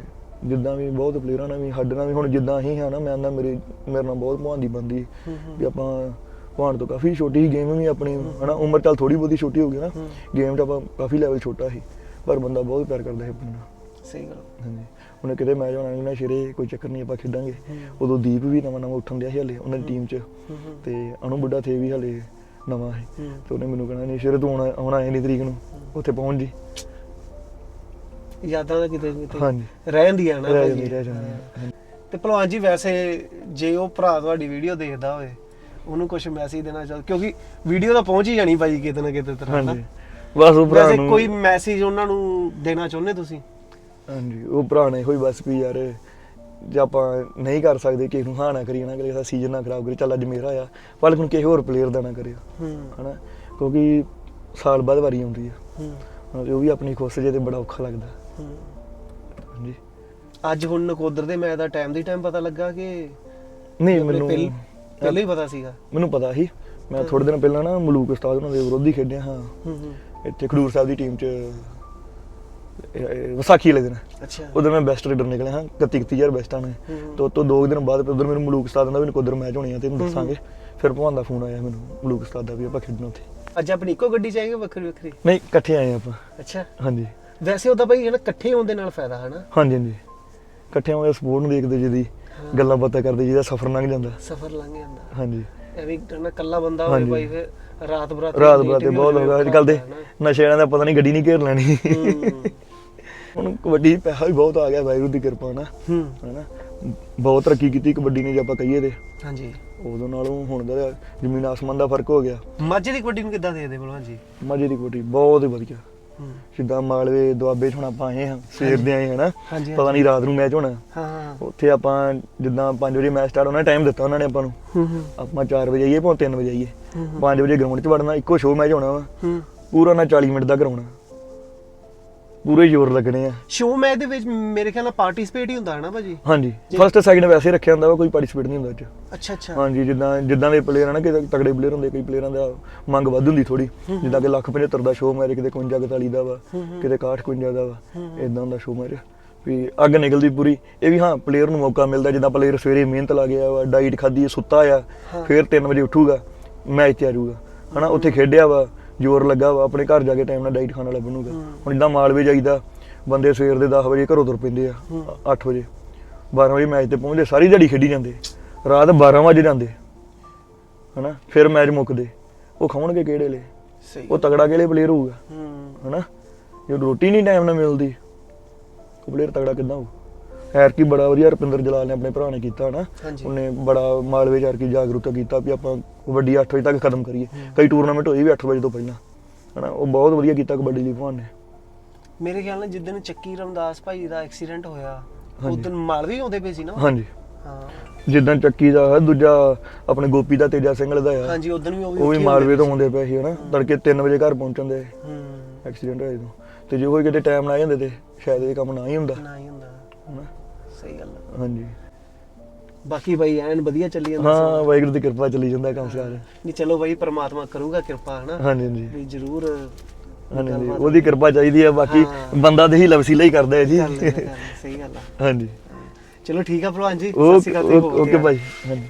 Speaker 1: ਜਿੱਦਾਂ ਵੀ ਬਹੁਤ ਪਲੇਅਰਾਂ ਨਾਲ ਵੀ ਸਾਡੇ ਨਾਲ ਵੀ ਹੁਣ ਜਿੱਦਾਂ ਅਸੀਂ ਹਾਂ ਨਾ ਮੈਂ ਨਾ ਮੇਰੇ ਮੇਰੇ ਨਾਲ ਬਹੁਤ ਭਾਂਦੀ ਬੰਦੀ
Speaker 2: ਹੂੰ। ਹੂੰ
Speaker 1: ਵੀ ਆਪਾਂ ਭਾਣ ਤੋਂ ਕਾਫੀ ਛੋਟੀ ਗੇਮ ਵੀ ਆਪਣੀ ਹਨਾ ਉਮਰ ਚੱਲ ਥੋੜੀ ਬਹੁਤੀ ਛੋਟੀ ਹੋ ਗਈ ਨਾ।
Speaker 2: ਹੂੰ।
Speaker 1: ਗੇਮ 'ਚ ਆਪਾਂ ਕਾਫੀ ਲੈਵਲ ਛੋਟਾ ਸੀ। ਪਰ ਬੰਦਾ ਬਹੁਤ ਪਿਆਰ ਕਰਦਾ ਸੀ ਆਪਣੇ ਨਾਲ।
Speaker 2: ਸਹੀ ਗੱਲ।
Speaker 1: ਹਾਂਜੀ। ਉਹਨੇ ਕਿਤੇ ਮੈਚ ਹੋਣਾ ਨਹੀਂ ਨਾ ਸ਼ੇਰੇ ਕੋਈ ਚੱਕਰ ਨਹੀਂ ਆਪਾਂ ਖੇਡਾਂਗੇ।
Speaker 2: ਹੂੰ।
Speaker 1: ਉਦੋਂ ਦੀਪ ਵੀ ਨਵਾਂ ਨਵਾਂ ਉੱਠਣ ਦਿਆ ਸੀ ਹਲੇ ਉਹਨਾਂ ਦੀ ਟੀਮ 'ਚ।
Speaker 2: ਹੂੰ ਹੂੰ।
Speaker 1: ਤੇ ਅਨੂ ਬੁੱਢਾ ਥੇ ਵੀ ਹਲੇ ਨਵਾਂ ਹੈ
Speaker 2: ਹੂੰ।
Speaker 1: ਤੇ ਉਹਨੇ ਮੈਨੂੰ ਕਹਿਣਾ ਨਹੀਂ ਸ਼ੇਰੇ ਤੂੰ ਆਉਣਾ ਆਉਣਾ ਹੈ ਨਹੀਂ ਤਰੀਕ ਨੂੰ। ਉੱਥੇ ਪਹੁੰਚ ਜੀ।
Speaker 2: ਯਾਦਾਂ ਦਾ ਕਿਤੇ ਕਿਤੇ
Speaker 1: ਹਾਂਜੀ।
Speaker 2: ਰਹਿੰਦੀਆਂ ਨਾ
Speaker 1: ਰਹਿ
Speaker 2: ਭਾਜੀ।
Speaker 1: ਜਾਂਦੀ ਰਹਿ ਜਾਂਦੀ
Speaker 2: ਹਾਂ। ਤੇ ਭਲਵਾਨ ਜੀ ਵੈਸੇ ਜੇ ਉਹ ਭਰਾ ਤੁਹਾਡੀ ਵੀਡੀਓ ਦੇਖਦਾ ਹੋਵੇ ਉਹਨੂੰ ਕੁਝ ਮੈਸੇਜ ਦੇਣਾ ਚਾਹ ਕਿਉਂਕਿ ਵੀਡੀਓ ਤਾਂ ਪਹੁੰਚ ਹੀ ਜਾਣੀ ਭਾਜੀ ਕਿਤੇ ਨਾ ਕਿਤੇ ਤਰ੍ਹਾਂ ਨਾ?
Speaker 1: ਹਾਂਜੀ। ਬਸ ਉਹ ਭਰਾ
Speaker 2: ਵੈਸੇ
Speaker 1: ਨੂੰ
Speaker 2: ਕੋਈ ਮੈਸੇਜ ਉਹਨਾਂ ਨੂੰ ਦੇਣਾ ਚਾਹੁੰਦੇ ਤੁਸੀਂ?
Speaker 1: ਹਾਂਜੀ ਉਹ ਭਰਾ ਨੇ ਹੋਈ ਬਸ ਵੀ ਯਾਰ ਜੇ ਆਪਾਂ ਨਹੀਂ ਕਰ ਸਕਦੇ ਕਿਸੇ ਨੂੰ ਹਾਂ ਨਾ ਕਰੀਏ ਨਾ ਕਿਸੇ ਦਾ ਸੀਜ਼ਨ ਨਾ ਖਰਾਬ ਕਰੀ ਚੱਲ ਅੱਜ ਮੇਰਾ ਆ ਪਰ ਹੁਣ ਕਿਸੇ ਹੋਰ ਪਲੇਅਰ ਦਾ ਨਾ ਕਰਿਓ
Speaker 2: ਹੂੰ।
Speaker 1: ਹਨਾ? ਕਿਉਂਕਿ ਸਾਲ ਬਾਅਦ ਵਾਰੀ ਆਉਂਦੀ ਆ।
Speaker 2: ਹੂੰ।
Speaker 1: ਉਹ ਵੀ ਆਪਣੀ ਖੁਸ਼ ਜੇ ਤੇ ਬੜਾ ਔਖਾ ਲੱਗਦਾ।
Speaker 2: ਹੂੰ।
Speaker 1: ਹਾਂਜੀ।
Speaker 2: ਅੱਜ ਹੁਣ ਨਕੋਦਰ ਦੇ ਮੈਚ ਦਾ ਟਾਈਮ ਦੀ ਟਾਈਮ ਪਤਾ ਲੱਗਾ ਕਿ
Speaker 1: ਨਹੀਂ
Speaker 2: ਆਪਣੇ
Speaker 1: ਮੈਨੂੰ
Speaker 2: ਪਹਿਲ- ਪਹਿਲਾਂ ਹੀ ਪਤਾ ਸੀਗਾ।
Speaker 1: ਮੈਨੂੰ ਪਤਾ ਸੀ। ਮੈਂ ਥੋੜੇ ਦਿਨ ਪਹਿਲਾਂ ਨਾ ਮਲੂਕ ਉਸਤਾਦ ਉਹਨਾਂ ਦੇ ਵਿਰੋਧੀ ਖੇਡਿਆ ਹਾਂ।
Speaker 2: ਹੂੰ ਹੂੰ।
Speaker 1: ਇੱਥੇ ਖਡੂਰ ਸਾਹਿਬ ਦੀ ਟੀਮ 'ਚ ਇਹ- ਇਹ ਵਿਸਾਖੀ ਵਾਲੇ ਦਿਨ।
Speaker 2: ਅੱਛਾ।
Speaker 1: ਉਦੋਂ ਮੈਂ ਬੈਸਟ ਰੇਡਰ ਨਿਕਲਿਆ ਹਾਂ 31 31000 ਬੈਸਟਾਂ ਨੇ
Speaker 2: ਹੂੰ।
Speaker 1: ਤੇ ਉਹ ਤੋਂ ਦੋ ਕੁ ਦਿਨ ਬਾਅਦ ਉਧਰ ਮੈਨੂੰ ਮਲੂਕ ਉਸਤਾਦ ਦਾ ਵੀ ਨਕੋਦਰ ਮੈਚ ਹੋਣੀ ਆ ਤੇ
Speaker 2: ਹੂੰ।
Speaker 1: ਦੱਸਾਂਗੇ। ਫਿਰ ਭਗਵਾਨ ਦਾ ਫੋਨ ਆਇਆ ਮੈਨੂੰ ਮਲੂਕ ਉਸਤਾਦ ਦਾ ਵੀ ਆਪਾਂ ਖੇਡਣਾ ਉੱਥੇ।
Speaker 2: ਅੱਜ ਆਪਣੀ ਇੱਕੋ ਗੱਡੀ ਚਾਹੀਏ ਵੱਖਰੀ ਵੱਖਰੀ?
Speaker 1: ਨਹੀਂ ਇਕੱਠੇ ਆਏ ਆਪਾਂ।
Speaker 2: ਅੱਛਾ।
Speaker 1: ਹਾਂਜੀ।
Speaker 2: ਵੈਸੇ ਉਹਦਾ ਭਾਈ ਨਾ ਇਕੱਠੇ ਹੋਣ ਦੇ ਨਾਲ ਫਾਇਦਾ ਹੈ ਨਾ
Speaker 1: ਹਾਂਜੀ ਹਾਂਜੀ। ਇਕੱਠੇ ਆਏ ਸਪੋਰਟ ਨੂੰ ਦੇਖਦੇ ਜਿਹਦੀ
Speaker 2: ਹਾਂ।
Speaker 1: ਗੱਲਾਂ ਬਾਤਾਂ ਕਰਦੇ ਜਿਹਦਾ ਸਫ਼ਰ ਲੰਘ ਜਾਂਦਾ।
Speaker 2: ਸਫ਼ਰ ਲੰਘ ਜਾਂਦਾ।
Speaker 1: ਹਾਂਜੀ।
Speaker 2: ਐਵੇਂ ਨਾ ਕੱਲਾ ਬੰਦਾ ਹੋਵੇ
Speaker 1: ਹਾਂਜੀ।
Speaker 2: ਭਾਈ ਫਿਰ ਰਾਤ ਬਰਾਤ
Speaker 1: ਰਾਤ ਬਰਾਤੇ ਬਹੁਤ ਹੋ ਗਿਆ ਅੱਜ ਕੱਲ ਦੇ ਨਸ਼ੇ ਵਾਲਿਆਂ ਦਾ ਪਤਾ ਨਹੀਂ ਗੱਡੀ ਨਹੀਂ ਘੇਰ ਲੈਣੀ।
Speaker 2: ਹੂੰ।
Speaker 1: ਹੁਣ ਕਬੱਡੀ 'ਚ ਪੈਸਾ ਵੀ ਬਹੁਤ ਆ ਗਿਆ ਵਾਹਿਗੁਰੂ ਦੀ ਕਿਰਪਾ ਨਾਲ।
Speaker 2: ਹੂੰ।
Speaker 1: ਹੈਨਾ? ਬਹੁਤ ਤਰੱਕੀ ਕੀਤੀ ਕਬੱਡੀ ਨੇ ਜੇ ਆਪਾਂ ਕਹੀਏ ਤੇ।
Speaker 2: ਹਾਂਜੀ।
Speaker 1: ਉਦੋਂ ਨਾਲੋਂ ਹੁਣ ਦਾ ਜ਼ਮੀਨ ਆਸਮਾਨ ਦਾ ਫ਼ਰਕ ਹੋ ਗਿਆ।
Speaker 2: ਮਾਝੇ ਦੀ ਕਬੱਡੀ ਨੂੰ ਕਿੱਦਾਂ ਦੇਖਦੇ ਭਲਵਾਨ ਜੀ?
Speaker 1: ਮਾਝੇ ਦੀ ਕਬੱਡੀ ਬਹੁਤ ਹੀ ਵਧੀਆ। ਜਿੱਦਾਂ ਮਾਲਵੇ ਦੁਆਬੇ 'ਚ ਹੁਣ ਆਪਾਂ ਆਏ ਹਾਂ ਸਵੇਰ ਦੇ ਆਏ ਹਨਾ ਪਤਾ ਨਹੀਂ ਰਾਤ ਨੂੰ ਮੈਚ ਹੋਣਾ।
Speaker 2: ਹਾਂ
Speaker 1: ਉੱਥੇ ਆਪਾਂ ਜਿੱਦਾਂ 5 ਵਜੇ ਮੈਚ ਸਟਾਰਟ ਹੋਣਾ ਟਾਈਮ ਦਿੱਤਾ ਉਹਨਾਂ ਨੇ ਆਪਾਂ ਨੂੰ।
Speaker 2: ਹੂੰ ਹੂੰ।
Speaker 1: ਆਪਾਂ 4 ਵਜੇ ਆਈਏ ਭਾਵੇਂ 3 ਵਜੇ ਆਈਏ।
Speaker 2: ਹੂੰ, ਹੂੰ।
Speaker 1: 5 ਵਜੇ ਗਰਾਊਂਡ 'ਚ ਵੜਨਾ ਇੱਕੋ ਸ਼ੋਅ ਮੈਚ ਹੋਣਾ ਵਾ।
Speaker 2: ਹੂੰ।
Speaker 1: ਪੂਰਾ ਨਾ 40 ਮਿੰਟ ਦਾ ਕਰਾਉਣਾ ਪੂਰੇ ਜ਼ੋਰ ਲੱਗਣੇ ਆ
Speaker 2: ਸ਼ੋ ਮੈਚ ਦੇ ਵਿੱਚ ਮੇਰੇ ਖਿਆਲ ਨਾਲ ਪਾਰਟਿਸਿਪੇਟ ਹੀ ਹੁੰਦਾ ਹੈ ਨਾ ਭਾਜੀ
Speaker 1: ਹਾਂਜੀ। ਫਸਟ ਸੈਕਿੰਡ ਵੈਸੇ ਰੱਖਿਆ ਹੁੰਦਾ ਵਾ ਕੋਈ ਪਾਰਟਿਸਿਪੇਟ ਨਹੀਂ ਹੁੰਦਾ 'ਚ
Speaker 2: ਅੱਛਾ ਅੱਛਾ
Speaker 1: ਹਾਂਜੀ ਜਿੱਦਾਂ ਜਿੱਦਾਂ ਦੇ ਪਲੇਅਰ ਹਨ ਨਾ ਕਿ ਤਗੜੇ ਪਲੇਅਰ ਹੁੰਦੇ ਕਈ ਪਲੇਅਰਾਂ ਦਾ ਮੰਗ ਵੱਧ ਹੁੰਦੀ ਥੋੜੀ ਜਿੱਦਾਂ ਕਿ ਲੱਖ 75 ਦਾ ਸ਼ੋਅ ਮੈਚ ਕਿਤੇ 51 41 ਦਾ ਵਾ। ਕਿਤੇ 61 51 ਦਾ ਵਾ। ਇਦਾਂ ਦਾ ਸ਼ੋਅ ਮੈਚ ਵੀ ਅੱਗ ਨਿਕਲਦੀ ਪੂਰੀ ਇਹ ਵੀ ਹਾਂ ਪਲੇਅਰ ਨੂੰ ਮੌਕਾ ਮਿਲਦਾ ਜਿੱਦਾਂ ਪਲੇਅਰ ਸਵੇਰੇ ਮਿਹਨਤ ਲਾ ਗਿਆ ਵਾ ਡਾਈਟ ਖਾਦੀ ਸੁੱਤਾ ਆ। ਫਿਰ 3 ਵਜੇ ਉੱਠੂਗਾ ਮੈਚ ਤੇ ਆ ਜਾਊਗਾ ਹਨਾ ਉੱਥੇ ਖੇਡਿਆ ਵਾ ਜ਼ੋਰ ਲੱਗਾ ਵਾ ਆਪਣੇ ਘਰ ਜਾ ਕੇ ਟਾਈਮ ਨਾਲ ਡਾਈਟ ਖਾਣ ਵਾਲਾ ਬਣੂਗਾ। ਹੁਣ ਜਿੱਦਾਂ ਮਾਲਵੇ ਜਾਈਦਾ ਬੰਦੇ ਸਵੇਰ ਦੇ 10 ਵਜੇ ਘਰੋਂ ਤੁਰ ਪੈਂਦੇ ਆ
Speaker 2: ਹੂੰ।
Speaker 1: 8 ਵਜੇ। 12 ਵਜੇ ਮੈਚ ਤੇ ਪਹੁੰਚਦੇ ਸਾਰੀ ਦਿਹਾੜੀ ਖੇਡੀ ਜਾਂਦੇ। ਰਾਤ 12 ਵਜੇ ਜਾਂਦੇ। ਹਨਾ? ਫਿਰ ਮੈਚ ਮੁੱਕਦੇ। ਉਹ ਖਾਣਗੇ ਕਿਹੜੇ ਲੇ
Speaker 2: ਸਹੀ।
Speaker 1: ਉਹ ਤਗੜਾ ਕਿਹੜੇ ਪਲੇਅਰ ਹੋਊਗਾ? ਹਨਾ? ਜੇ ਰੋਟੀ ਨਹੀਂ ਟਾਈਮ ਨਾਲ ਮਿਲਦੀ ਉਹ ਪਲੇਅਰ ਤਗੜਾ ਕਿੱਦਾਂ ਹੋਊ? ਐਰ ਕੀ ਬੜਾ ਵਧੀਆ ਰੁਪਿੰਦਰ ਜਲਾਲ ਨੇ ਆਪਣੇ ਭਰਾ ਨੇ ਕੀਤਾ ਹਨਾ। ਉਹਨੇ ਬੜਾ ਮਾਲਵੇ ਚ ਕੀ ਜਾਗਰੂਕਤਾ ਕੀਤਾ ਵੀ ਆਪਾਂ ਕਬੱਡੀ 8 ਵਜੇ ਤੱਕ ਖਤਮ ਕਰੀਏ। ਕਈ ਟੂਰਨਾਮੈਂਟ ਹੋਏ ਵੀ 8 ਵਜੇ ਤੋਂ ਪਹਿਲਾਂ। ਹਨਾ ਉਹ ਬਹੁਤ ਵਧੀਆ ਕੀਤਾ ਕਬੱਡੀ ਲਈ ਭਗਵਾਨ ਨੇ।
Speaker 2: ਮੇਰੇ ਖਿਆਲ ਨਾਲ ਜਿੱਦਣ ਚੱਕੀ ਰਮਦਾਸ ਭਾਈ ਦਾ ਐਕਸੀਡੈਂਟ ਹੋਇਆ
Speaker 1: ਹਾਂਜੀ।
Speaker 2: ਉਦੋਂ ਮਾਲਵੇ ਆਉਂਦੇ ਪਏ ਸੀ ਨਾ।
Speaker 1: ਹਾਂਜੀ।
Speaker 2: ਹਾਂ।
Speaker 1: ਜਿੱਦਾਂ ਚੱਕੀ ਦਾ ਦੂਜਾ ਆਪਣੇ ਗੋਪੀ ਦਾ ਤੇਜਾ ਸਿੰਘ ਦਾ ਆ
Speaker 2: ਹਾਂਜੀ ਉਦੋਂ ਵੀ ਉਹ ਵੀ
Speaker 1: ਉਹ ਵੀ
Speaker 2: ਉੱਥੇ
Speaker 1: ਮਾਲਵੇ ਤੋਂ ਆਉਂਦੇ ਪਏ ਸੀ ਹਨਾ। ਤੜਕੇ 3 ਵਜੇ ਘਰ ਪਹੁੰਚਣ ਦੇ।
Speaker 2: ਹੂੰ।
Speaker 1: ਐਕਸੀਡੈਂਟ ਹੋਏ ਤੋਂ। ਤੇ ਜੇ ਕੋਈ ਕਿਤੇ ਟਾਈਮ ਨਾ ਜਾਂਦੇ ਤੇ ਸ਼ਾਇਦ ਇਹ ਕੰਮ ਨਾ ਹੀ ਹੁੰਦਾ।
Speaker 2: ਨਾ ਹੀ ਹੁੰਦਾ।
Speaker 1: ਹਨਾ।
Speaker 2: ਸਹੀ ਗੱਲ ਆ।
Speaker 1: ਹਾਂਜੀ।
Speaker 2: ਬਾਕੀ ਭਾਈ ਐਨ ਵਧੀਆ ਚੱਲੀ ਜਾਂਦਾ
Speaker 1: ਹਾਂ ਵਾਹਿਗੁਰੂ ਦੀ ਕਿਰਪਾ ਚੱਲੀ ਜਾਂਦਾ ਕੰਮ ਸਾਰਾ
Speaker 2: ਨਹੀਂ ਚਲੋ ਭਾਈ ਪ੍ਰਮਾਤਮਾ ਕਰੂਗਾ ਕਿਰਪਾ ਹਨਾ?
Speaker 1: ਹਾਂਜੀ ਹਾਂਜੀ।
Speaker 2: ਵੀ ਜ਼ਰੂਰ
Speaker 1: ਹਾਂਜੀ ਉਹਦੀ ਕਿਰਪਾ ਚਾਹੀਦੀ ਹੈ ਬਾਕੀ
Speaker 2: ਹਾਂ।
Speaker 1: ਬੰਦਾ ਤੇ ਹੀ ਲਵਸੀਲਾ ਹੀ ਕਰਦਾ ਹੈ ਜੀ।
Speaker 2: ਸਹੀ ਗੱਲ ਆ।
Speaker 1: ਹਾਂਜੀ।
Speaker 2: ਚਲੋ ਠੀਕ ਆ ਭਲਵਾਨ ਜੀ ਸਤਿ ਸ਼੍ਰੀ ਅਕਾਲ ਹੋ
Speaker 1: ਓਕੇ। ਭਾਈ ਹਾਂਜੀ।